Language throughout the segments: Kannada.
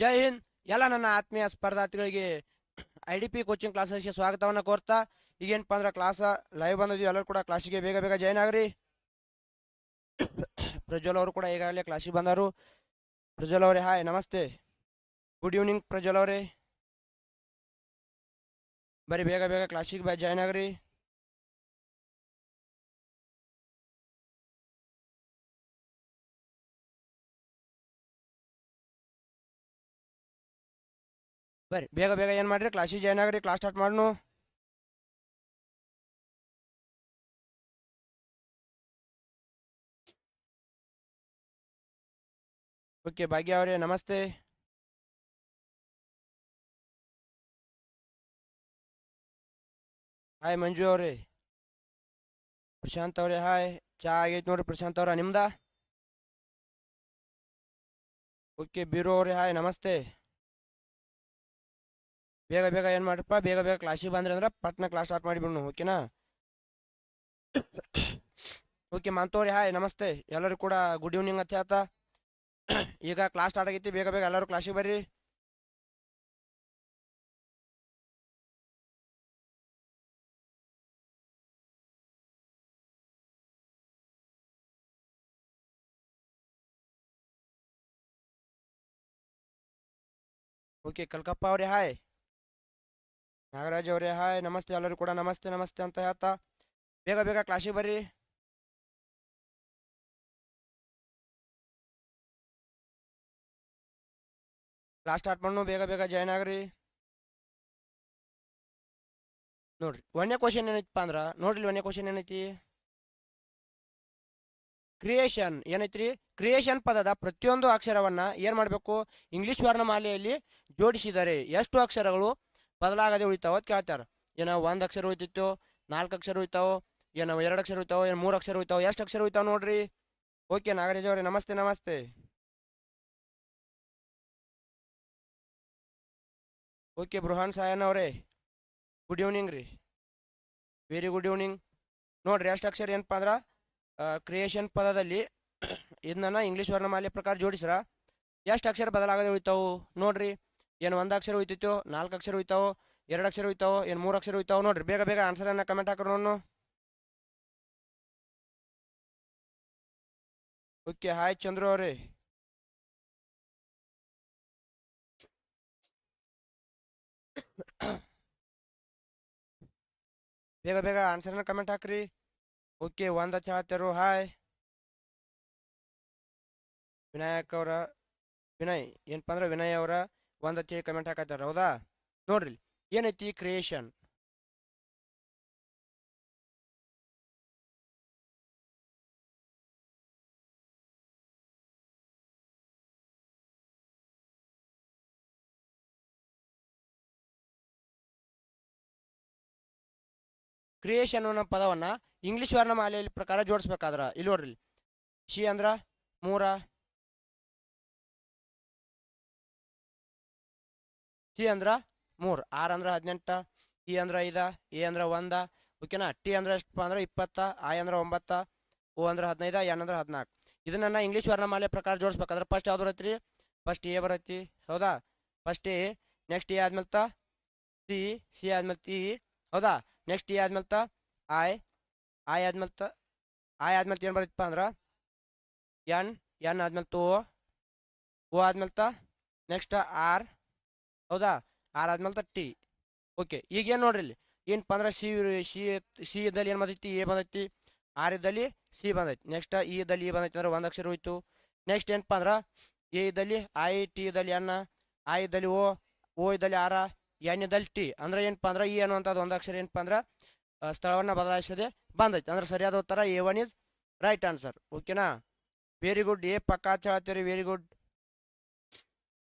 ಜೈ ಹಿಂದ್. ಎಲ್ಲ ನನ್ನ ಆತ್ಮೀಯ ಸ್ಪರ್ಧಾರ್ಥಿಗಳಿಗೆ ಐ ಡಿ ಪಿ ಕೋಚಿಂಗ್ ಕ್ಲಾಸಸ್ಗೆ ಸ್ವಾಗತವನ್ನು ಕೋರ್ತಾ, ಈಗೇನಪ್ಪ ಅಂದ್ರೆ ಕ್ಲಾಸ ಲೈವ್ ಬಂದಿದ್ವಿ. ಎಲ್ಲರೂ ಕೂಡ ಕ್ಲಾಸಿಗೆ ಬೇಗ ಬೇಗ ಜಾಯ್ನ್ ಆಗ್ರಿ. ಪ್ರಜ್ವಲ್ ಅವರು ಕೂಡ ಈಗಾಗಲೇ ಕ್ಲಾಸಿಗೆ ಬಂದರು. ಪ್ರಜ್ವಲ್ ಅವರೇ, ಹಾಯ್, ನಮಸ್ತೆ. ಗುಡ್ ಈವ್ನಿಂಗ್ ಪ್ರಜ್ವಲ್ ಅವರೇ. ಬರೀ ಬೇಗ ಬೇಗ ಕ್ಲಾಸಿಗೆ ಜಾಯ್ನ್ ಆಗ್ರಿ. ಬರ್ರಿ, ಬೇಗ ಬೇಗ ಏನು ಮಾಡ್ರಿ ಕ್ಲಾಸಿಗೆ ಜಾಯ್ನ್ ಆಗ್ರಿ ಕ್ಲಾಸ್ ಸ್ಟಾರ್ಟ್ ಮಾಡ್ನು ಓಕೆ ಭಾಗ್ಯ ಅವರೇ, ನಮಸ್ತೆ. ಹಾಯ್ ಮಂಜು ಅವರೇ. ಪ್ರಶಾಂತ್ ಅವರೇ ಹಾಯ್ ಚಾ ಆಗೈತೆ ನೋಡ್ರಿ, ಪ್ರಶಾಂತ್ ಅವರ, ನಿಮ್ದ? ಓಕೆ ಬೀರು ಅವರೇ ಹಾಯ್ ನಮಸ್ತೆ. ಬೇಗ ಬೇಗ ಏನು ಮಾಡ್ರಪ್ಪ, ಬೇಗ ಬೇಗ ಕ್ಲಾಸಿಗೆ ಬಂದ್ರಿ ಅಂದ್ರೆ ಪಟ್ನ ಕ್ಲಾಸ್ ಸ್ಟಾರ್ಟ್ ಮಾಡಿಬಿಡ್ನು ಓಕೆನಾ ಓಕೆ ಮಂತೋರಿ ಹಾಯ್ ನಮಸ್ತೆ. ಎಲ್ಲರೂ ಕೂಡ ಗುಡ್ ಈವ್ನಿಂಗ್ ಅಂತ ಹೇಳ್ತಾ. ಈಗ ಕ್ಲಾಸ್ ಸ್ಟಾರ್ಟ್ ಆಗೈತಿ, ಬೇಗ ಬೇಗ ಎಲ್ಲರೂ ಕ್ಲಾಸಿಗೆ ಬರ್ರಿ. ಓಕೆ ಕಲ್ಕಪ್ಪ ಅವ್ರಿ ಹಾಯ್ ನಾಗರಾಜ್ ಅವರೇ, ಹಾಯ್, ನಮಸ್ತೆ. ಎಲ್ಲರೂ ಕೂಡ ನಮಸ್ತೆ ನಮಸ್ತೆ ಅಂತ ಹೇಳ್ತಾ ಬೇಗ ಬೇಗ ಕ್ಲಾಸಿಗೆ ಬರ್ರಿ. ಕ್ಲಾಸ್ ಸ್ಟಾರ್ಟ್ ಮಾಡು ಬೇಗ ಬೇಗ ಜಾಯ್ನ್ ಆಗ್ರಿ. ನೋಡ್ರಿ ಒಂದನೇ ಕ್ವಶನ್ ಏನೈತಿಪ್ಪ ಅಂದ್ರ, ನೋಡ್ರಿ ಒಂದನೇ ಕ್ವಶನ್ ಏನೈತಿ? ಕ್ರಿಯೇಷನ್ ಏನೈತ್ರಿ? ಕ್ರಿಯೇಷನ್ ಪದದ ಪ್ರತಿಯೊಂದು ಅಕ್ಷರವನ್ನ ಏನ್ ಮಾಡ್ಬೇಕು? ಇಂಗ್ಲಿಷ್ ವರ್ಣಮಾಲೆಯಲ್ಲಿ ಜೋಡಿಸಿದರೆ ಎಷ್ಟು ಅಕ್ಷರಗಳು? ಬದಲಾಗದೆ ಉಳಿತಾವ ಅಂತ ಕೇಳ್ತಾರ. ಏನೋ ಒಂದ್ ಅಕ್ಷರ ಉಳಿತಿತ್ತು, ನಾಲ್ಕು ಅಕ್ಷರ ಉಳಿತಾವ, ಏನೋ ಎರಡು ಅಕ್ಷರ ಉಳಿತಾವ, ಏನು ಮೂರು ಅಕ್ಷರ ಉಳಿತಾವ, ಎಷ್ಟು ಅಕ್ಷರ ಉಳಿತಾವ ನೋಡ್ರಿ. ಓಕೆ ನಾಗರಾಜ್ ಅವರೇ, ನಮಸ್ತೆ ನಮಸ್ತೆ. ಓಕೆ ಬೃಹಾನ್ ಸಾಯನ್ ಅವರೇ ಗುಡ್ ಈವ್ನಿಂಗ್ ರೀ. ವೆರಿ ಗುಡ್ ಈವ್ನಿಂಗ್ ನೋಡ್ರಿ ಎಷ್ಟು ಅಕ್ಷರ ಏನಪ್ಪ ಅಂದ್ರೆ ಕ್ರಿಯೇಷನ್ ಪದದಲ್ಲಿ ಇದನ್ನ ಇಂಗ್ಲೀಷ್ ವರ್ಣಮಾಲೆ ಪ್ರಕಾರ ಜೋಡಿಸ್ರ, ಎಷ್ಟು ಅಕ್ಷರ ಬದಲಾಗದೆ ಉಳಿತಾವು ನೋಡ್ರಿ. ಏನು ಒಂದು ಅಕ್ಷರ ಹೋಯ್ತಿತ್ತು, ನಾಲ್ಕು ಅಕ್ಷರ ಹೋಯ್ತಾವೋ, ಎರಡು ಅಕ್ಷರ ಹೋಯ್ತಾವೋ, ಏನು ಮೂರು ಅಕ್ಷರ ಹೋಯ್ತಾವೋ ನೋಡ್ರಿ, ಬೇಗ ಬೇಗ ಆನ್ಸರನ್ನು ಕಮೆಂಟ್ ಹಾಕ್ರಿ ನೋನು ಓಕೆ ಹಾಯ್ ಚಂದ್ರು ಅವರೇ. ಬೇಗ ಬೇಗ ಆನ್ಸರ್ನ ಕಮೆಂಟ್ ಹಾಕ್ರಿ. ಓಕೆ ಒಂದ ಹೇಳ್ತಾರು ಹಾಯ್ ವಿನಾಯಕ್ ಅವರ, ವಿನಯ್, ಏನಪ್ಪ ಅಂದ್ರೆ ವಿನಯ್ ಅವರ. ಒಂದತಿ ಕಮೆಂಟ್ ಹಾಕತ್ತಾರ, ಹೌದಾ? ನೋಡ್ರಿ, ಏನೈತಿ ಕ್ರಿಯೇಷನ್ ಕ್ರಿಯೇಷನ್ ಅನ್ನೋ ಪದವನ್ನ ಇಂಗ್ಲಿಷ್ ವರ್ಣಮಾಲೆಯಲ್ಲಿ ಪ್ರಕಾರ ಜೋಡಿಸ್ಬೇಕಾದ್ರ, ಇಲ್ಲಿ ನೋಡ್ರಿ, ಶಿ ಅಂದ್ರ ಮೂರ ಸಿ ಅಂದ್ರ ಮೂರ್ ಆರ್ ಅಂದ್ರ ಹದಿನೆಂಟ ಇ ಅಂದ್ರ ಐದ ಎ ಅಂದ್ರ ಒಂದ ಓಕೆನಾ ಟಿ ಅಂದ್ರ ಎಷ್ಟಪ್ಪ ಅಂದ್ರ ಇಪ್ಪತ್ತ ಐ ಅಂದ್ರ ಒಂಬತ್ತ ಓ ಅಂದ್ರ ಹದಿನೈದ ಎನ್ ಅಂದ್ರ ಹದಿನಾಲ್ಕು ಇದನ್ನ ಇಂಗ್ಲಿಷ್ ವರ್ಣಮಾಲೆ ಪ್ರಕಾರ ಜೋಡಿಸ್ಬೇಕಾದ್ರೆ ಫಸ್ಟ್ ಯಾವ್ದು ಬರತ್ರಿ? ಫಸ್ಟ್ ಎ ಬರತ್ತಿ. ಹೌದಾ? ಫಸ್ಟ್ ಎ ನೆಕ್ಸ್ಟ್ ಎ ಆದ್ಮೇಲೆ ತ ಸಿ ಸಿ ಆದ್ಮೇಲೆ ಟಿ ಹೌದಾ? ನೆಕ್ಸ್ಟ್ ಎ ಆದ್ಮೇಲೆ ತ ಐ ಐ ಆದ್ಮೇಲೆ ತ ಐ ಆದ್ಮೇಲೆ ಏನು ಬರತ್ತಪ್ಪ ಅಂದ್ರೆ? ಎನ್ ಎನ್ ಆದ್ಮೇಲೆ ತೋ ಓ ಆದ್ಮೇಲೆ ತ ನೆಕ್ಸ್ಟ್ ಆರ್ ಹೌದಾ? ಆರ್ ಆದ್ಮೇಲೆ ಟಿ ಓಕೆ, ಈಗ ಏನು ನೋಡ್ರಿ ಇಲ್ಲಿ? ಏನಪ್ಪ ಅಂದ್ರೆ ಸಿ ಸಿ ಸಿ ಇದ್ದಲ್ಲಿ ಏನು ಬಂದೈತಿ? ಎ ಬಂದೈತಿ. ಆರ್ ಇದ್ದಲ್ಲಿ ಸಿ ಬಂದೈತಿ. ನೆಕ್ಸ್ಟ್ ಇ ಇದ್ದಲ್ಲಿ ಇ ಬಂದೈತಿ ಅಂದ್ರೆ ಒಂದು ಅಕ್ಷರ ಹೋಯ್ತು. ನೆಕ್ಸ್ಟ್ ಏನಪ್ಪ ಅಂದ್ರೆ ಎ ಇದ್ದಲ್ಲಿ ಐ, ಟಿ ಇದ್ದಲ್ಲಿ ಎನ್ ಐ ಇದ್ದಲ್ಲಿ ಓ ಓ ಇದ್ದಲ್ಲಿ ಆರ, ಎನ್ ಇದ್ದಲ್ಲಿ ಟಿ. ಅಂದ್ರೆ ಏನಪ್ಪ ಅಂದ್ರೆ ಇ ಅನ್ನುವಂಥದ್ದು ಒಂದು ಅಕ್ಷರ ಏನಪ್ಪ ಅಂದ್ರೆ ಸ್ಥಳವನ್ನು ಬದಲಾಯಿಸದೆ ಬಂದೈತಿ. ಅಂದ್ರೆ ಸರಿಯಾದ ಉತ್ತರ A one is right answer. ಓಕೆನಾ? ವೆರಿ ಗುಡ್ ಎ ಪಕ್ಕ ಅಂತ ವೆರಿ ಗುಡ್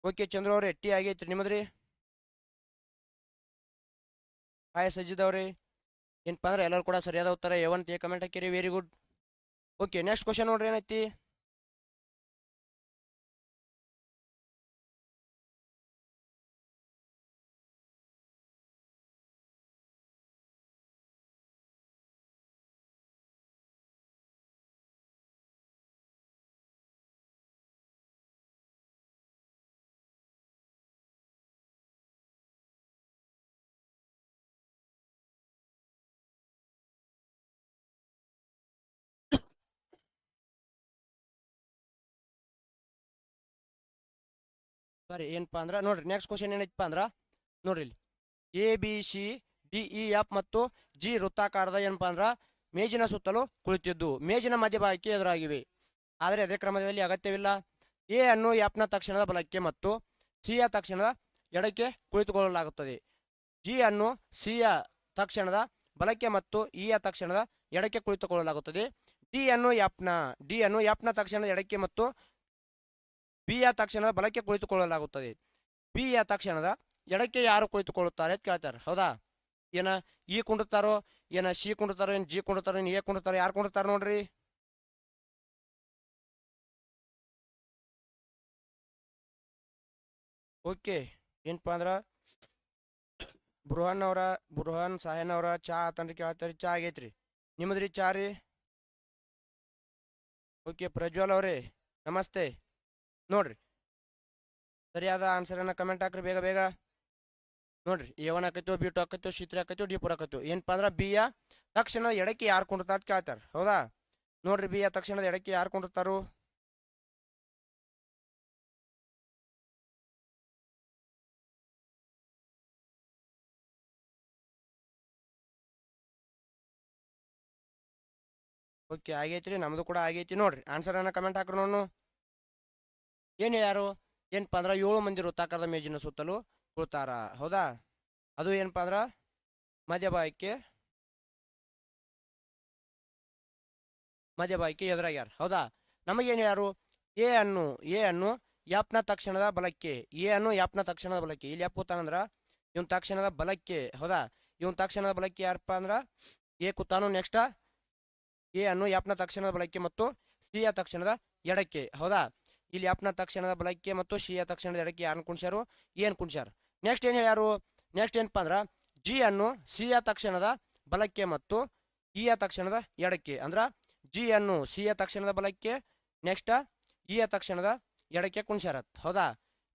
ಓಕೆ ಚಂದ್ರ ಅವ್ರೆ ಎಟ್ಟಿ ಆಗೈತ್ರಿ ನಿಮ್ಮದ್ರಿ? ಹಾಯ್ ಸಜ್ಜಿದ್ ಅವ್ರಿ. ಏನಪ್ಪ ಅಂದ್ರೆ ಎಲ್ಲರೂ ಕೂಡ ಸರಿಯಾದ ಉತ್ತರ ಟಿ ಕಮೆಂಟ್ ಹಾಕಿರಿ very good okay next question ನೋಡ್ರಿ ಏನೈತಿ? ಸಾರಿ ಏನಪ್ಪಾ ಅಂದ್ರೆ, ನೋಡ್ರಿ ನೆಕ್ಸ್ಟ್ ಕ್ವಶನ್ ಏನೈತಪ್ಪ ಅಂದ್ರೆ, ನೋಡ್ರಿ ಇಲ್ಲಿ. A B C D E F ಮತ್ತು ಜಿ ವೃತ್ತಾಕಾರದ ಏನಪ್ಪಾ ಅಂದ್ರೆ, ಮೇಜಿನ ಸುತ್ತಲೂ ಕುಳಿತಿದ್ದು. ಮೇಜಿನ ಮಧ್ಯಭಾಗಕ್ಕೆ ಎದುರಾಗಿವೆ. ಆದರೆ ಅದೇ ಕ್ರಮದಲ್ಲಿ ಅಗತ್ಯವಿಲ್ಲ. ಎ ಅನ್ನು ಎಫ್ನ ತಕ್ಷಣದ ಬಲಕ್ಕೆ ಮತ್ತು ಸಿಯ ತಕ್ಷಣದ ಎಡಕ್ಕೆ ಕುಳಿತುಕೊಳ್ಳಲಾಗುತ್ತದೆ. ಜಿ ಅನ್ನು ಸಿಯ ತಕ್ಷಣದ ಬಲಕ್ಕೆ ಮತ್ತು ಇಯ ಯ ತಕ್ಷಣದ ಎಡಕ್ಕೆ ಕುಳಿತುಕೊಳ್ಳಲಾಗುತ್ತದೆ. ಡಿ ಅನ್ನು ಎಫ್ನ ಡಿ ಅನ್ನು ಎಫ್ನ ತಕ್ಷಣದ ಎಡಕ್ಕೆ ಮತ್ತು ಬಿ ಯ ತಕ್ಷಣದ ಬಲಕ್ಕೆ ಕುಳಿತುಕೊಳ್ಳಲಾಗುತ್ತದೆ. ಬಿ ಯ ತಕ್ಷಣದ ಎಡಕ್ಕೆ ಯಾರು ಕುಳಿತುಕೊಳ್ಳುತ್ತಾರೆ ಅಂತ ಕೇಳ್ತಾರೆ. ಹೌದಾ? ಏನ ಇ ಕುಂಡಿರ್ತಾರೋ, ಏನ ಸಿ ಕುಂಡಿರ್ತಾರೋ, ಏನ್ ಜಿ ಕುಂಡಿರ್ತಾರೋ, ಏನ್ ಎ ಕುಂಡಿರ್ತಾರೋ, ಯಾರು ಕುಂಡಿರ್ತಾರ ನೋಡ್ರಿ? ಓಕೆ, ಏನಪ್ಪ ಅಂದ್ರ ಬೃಹನ್ ಅವರ, ಬೃಹನ್ ಸಾಹೇನ್ ಅವರ ಚಾ ಆತನ್ರಿ ಕೇಳ್ತಾರೆ, ಚಾ ಆಗೈತ್ರಿ. ನಿಮ್ಮದ್ರಿ ಚಾ ರೀ? ಓಕೆ, ಪ್ರಜ್ವಲ್ ಅವ್ರಿ, ನಮಸ್ತೆ. ನೋಡ್ರಿ. ಸರಿಯಾದ ಆನ್ಸರನ್ನು ಕಮೆಂಟ್ ಹಾಕ್ರಿ ಬೇಗ ಬೇಗ. ನೋಡ್ರಿ ಎ ಒನ್ ಹಾಕೈತೋ ಬಿ ಟು ಆಕೈತೋ ಸಿ ತ್ರೀ ಹಾಕೈತೋ ಡಿ ಫೋರ್ ಹಾಕೈತೋ ಏನಪ್ಪ ಅಂದ್ರೆ ಬಿ ಯ ತಕ್ಷಣ ಎಡಕ್ಕೆ ಯಾರು ಕುಂಡ್ತಾರ ಕೇಳ್ತಾರ, ಹೌದಾ? ನೋಡ್ರಿ ಬಿ ಯ ತಕ್ಷಣದ ಎಡಕ್ಕೆ ಯಾರು ಕುಂಡಿರ್ತಾರು? ಓಕೆ ಆಗೈತ್ರಿ, ನಮ್ದು ಕೂಡ ಆಗೈತಿ, ನೋಡ್ರಿ ಆನ್ಸರ್ ಅನ್ನ ಕಮೆಂಟ್ ಹಾಕ್ರಿ ನೋಡು ಏನು ಯಾರು? ಏನಪ್ಪಾ ಅಂದ್ರೆ ಏಳು ಮಂದಿ ವೃತ್ತಾಕಾರದ ಮೇಜಿನ ಸುತ್ತಲೂ ಕುಳ್ತಾರ. ಹೌದಾ? ಅದು ಏನಪ್ಪಾ ಅಂದ್ರ ಮಧ್ಯಭಾಗಕ್ಕೆ ಮಧ್ಯಭಾಗಕ್ಕೆ ಎದುರಾಗ್ಯಾರ. ಹೌದಾ? ನಮಗೇನು ಯಾರು? ಎ ಅನ್ನು ಎ ಅನ್ನು ಯಾಪ್ನ ತಕ್ಷಣದ ಬಲಕ್ಕೆ, ಎ ಅನ್ನು ಯಾಪ್ನ ತಕ್ಷಣದ ಬಲಕ್ಕೆ. ಇಲ್ಲಿ ಯಾಪ್ ಕೂತಾನಂದ್ರ ಇವನ್ ತಕ್ಷಣದ ಬಲಕ್ಕೆ. ಹೌದಾ? ಇವನ್ ತಕ್ಷಣದ ಬಲಕ್ಕೆ ಯಾರಪ್ಪ ಅಂದ್ರ ಎ ಕೂತಾನು ನೆಕ್ಸ್ಟ್ ಎ ಅನ್ನು ಯಾಪ್ನ ತಕ್ಷಣದ ಬಲಕ್ಕೆ ಮತ್ತು ಸಿ ಯ ತಕ್ಷಣದ ಎಡಕ್ಕೆ. ಹೌದಾ? ಇಲ್ಲಿ ಅಪ್ನ ತಕ್ಷಣದ ಬಲಕ್ಕೆ ಮತ್ತು ಶಿಯ ತಕ್ಷಣದ ಎಡಕ್ಕೆ ಯಾರು ಕುಣಿಸ್ಯಾರು? ಏನ್ ಕುಣಿಸ್ಯಾರ? ನೆಕ್ಸ್ಟ್ ಏನು ಹೇಳ್ಯಾರು? ನೆಕ್ಸ್ಟ್ ಏನಪ್ಪ ಅಂದ್ರ ಜಿ ಅನ್ನು ಸಿ ಯ ತಕ್ಷಣದ ಬಲಕ್ಕೆ ಮತ್ತು ಇಯ ತಕ್ಷಣದ ಎಡಕ್ಕೆ. ಅಂದ್ರ ಜಿ ಅನ್ನು ಸಿ ಯ ತಕ್ಷಣದ ಬಲಕ್ಕೆ ನೆಕ್ಸ್ಟ್ ಇ ಯ ತಕ್ಷಣದ ಎಡಕ್ಕೆ ಕುಣಿಸ್ಯಾರ. ಹೌದಾ?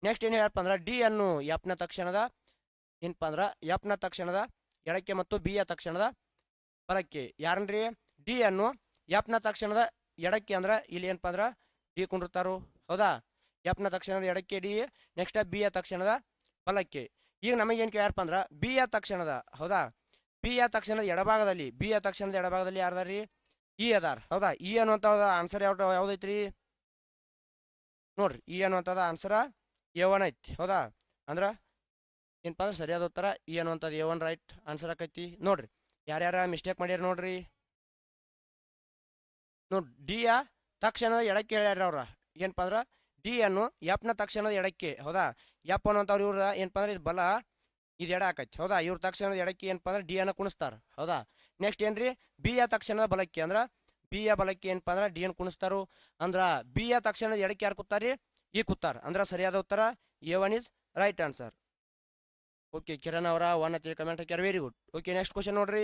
ನೆಕ್ಸ್ಟ್ ಏನು ಹೇಳ್ಯಾರಪ್ಪ ಅಂದ್ರ ಡಿ ಅನ್ನು ಎಫ್ನ ತಕ್ಷಣದ ಏನಪ್ಪ ಅಂದ್ರ ಎಫ್ನ ತಕ್ಷಣದ ಎಡಕ್ಕೆ ಮತ್ತು ಬಿ ಯ ತಕ್ಷಣದ ಬಲಕ್ಕೆ ಯಾರನ್ರಿ? ಡಿ ಅನ್ನು ಎಫ್ನ ತಕ್ಷಣದ ಎಡಕ್ಕೆ ಅಂದ್ರ, ಇಲ್ಲಿ ಏನಪ್ಪ ಅಂದ್ರ ಡಿ ಕುಂಡಿರ್ತಾರು. ಹೌದಾ? ಎಫ್ನ ತಕ್ಷಣದ ಎಡಕ್ಕೆ ಡಿ ನೆಕ್ಸ್ಟ್ ಬಿ ಯ ತಕ್ಷಣದ ಬಲಕ್ಕೆ. ಈಗ ನಮಗೇನು ಕೇಳ್ಯಾರಪ್ಪ ಅಂದ್ರೆ ಬಿ ಯ ತಕ್ಷಣದ, ಹೌದಾ? ಬಿ ಯ ತಕ್ಷಣದ ಎಡಭಾಗದಲ್ಲಿ ಬಿ ಯ ತಕ್ಷಣದ ಎಡಭಾಗದಲ್ಲಿ ರೀ ಇ ಅದಾರ, ಹೌದಾ? ಇ ಅನ್ನುವಂಥ ಆನ್ಸರ್ ಯಾವ ಯಾವ್ದೈತ್ರಿ? ನೋಡ್ರಿ ಇ ಅನ್ನುವಂಥದ್ದು ಆನ್ಸರ ಎ ಒನ್ ಐತಿ, ಹೌದಾ? ಅಂದ್ರೆ ಏನಪ್ಪ ಅಂದ್ರೆ ಸರಿಯಾದ ಉತ್ತರ ಇ ಅನ್ನುವಂಥದ್ದು ಎ ಒನ್ ರೈಟ್ ಆನ್ಸರ್ ಆಕೈತಿ. ನೋಡ್ರಿ, ಯಾರ್ಯಾರ ಮಿಸ್ಟೇಕ್ ಮಾಡ್ಯಾರ ನೋಡ್ರಿ. ನೋಡಿ ಡಿ ಯ ತಕ್ಷಣದ ಎಡಕ್ಕೆ ಹೇಳ್ಯಾರ ಅವ್ರ. ಏನಪ್ಪ ಅಂದ್ರೆ ಡಿ ಅನ್ನು ಎಫ್ನ ತಕ್ಷಣದ ಎಡಕ್ಕೆ, ಹೌದಾ? ಎಫ್ ಅನ್ನೋಂಥವ್ರು ಇವ್ರ ಏನಪ್ಪ ಅಂದ್ರೆ ಇದು ಬಲ, ಇದು ಎಡ ಆಕೈತಿ ಹೌದಾ? ಇವ್ರ ತಕ್ಷಣದ ಎಡಕ್ಕೆ ಏನಪ್ಪ ಅಂದ್ರೆ ಡಿ ಅನ್ನು ಕುಣಿಸ್ತಾರ, ಹೌದಾ? ನೆಕ್ಸ್ಟ್ ಏನ್ರಿ? ಬಿ ಯ ತಕ್ಷಣದ ಬಲಕ್ಕೆ ಅಂದ್ರೆ ಬಿ ಯ ಬಲಕ್ಕೆ ಏನಪ್ಪ ಅಂದ್ರೆ ಡಿ ಅನ್ನು ಕುಣಿಸ್ತಾರು. ಅಂದ್ರೆ ಬಿ ಯ ತಕ್ಷಣದ ಎಡಕ್ಕೆ ಯಾರು ಕೂತಾರಿ? ಈ ಕೂತಾರ. ಅಂದ್ರೆ ಸರಿಯಾದ ಉತ್ತರ A one is right answer okay Kiran ಅವರ ಒನ್ ಅಂತ ಕಮೆಂಟ್ ಹಾಕ್ಯಾರ. Very good okay next question ನೋಡ್ರಿ.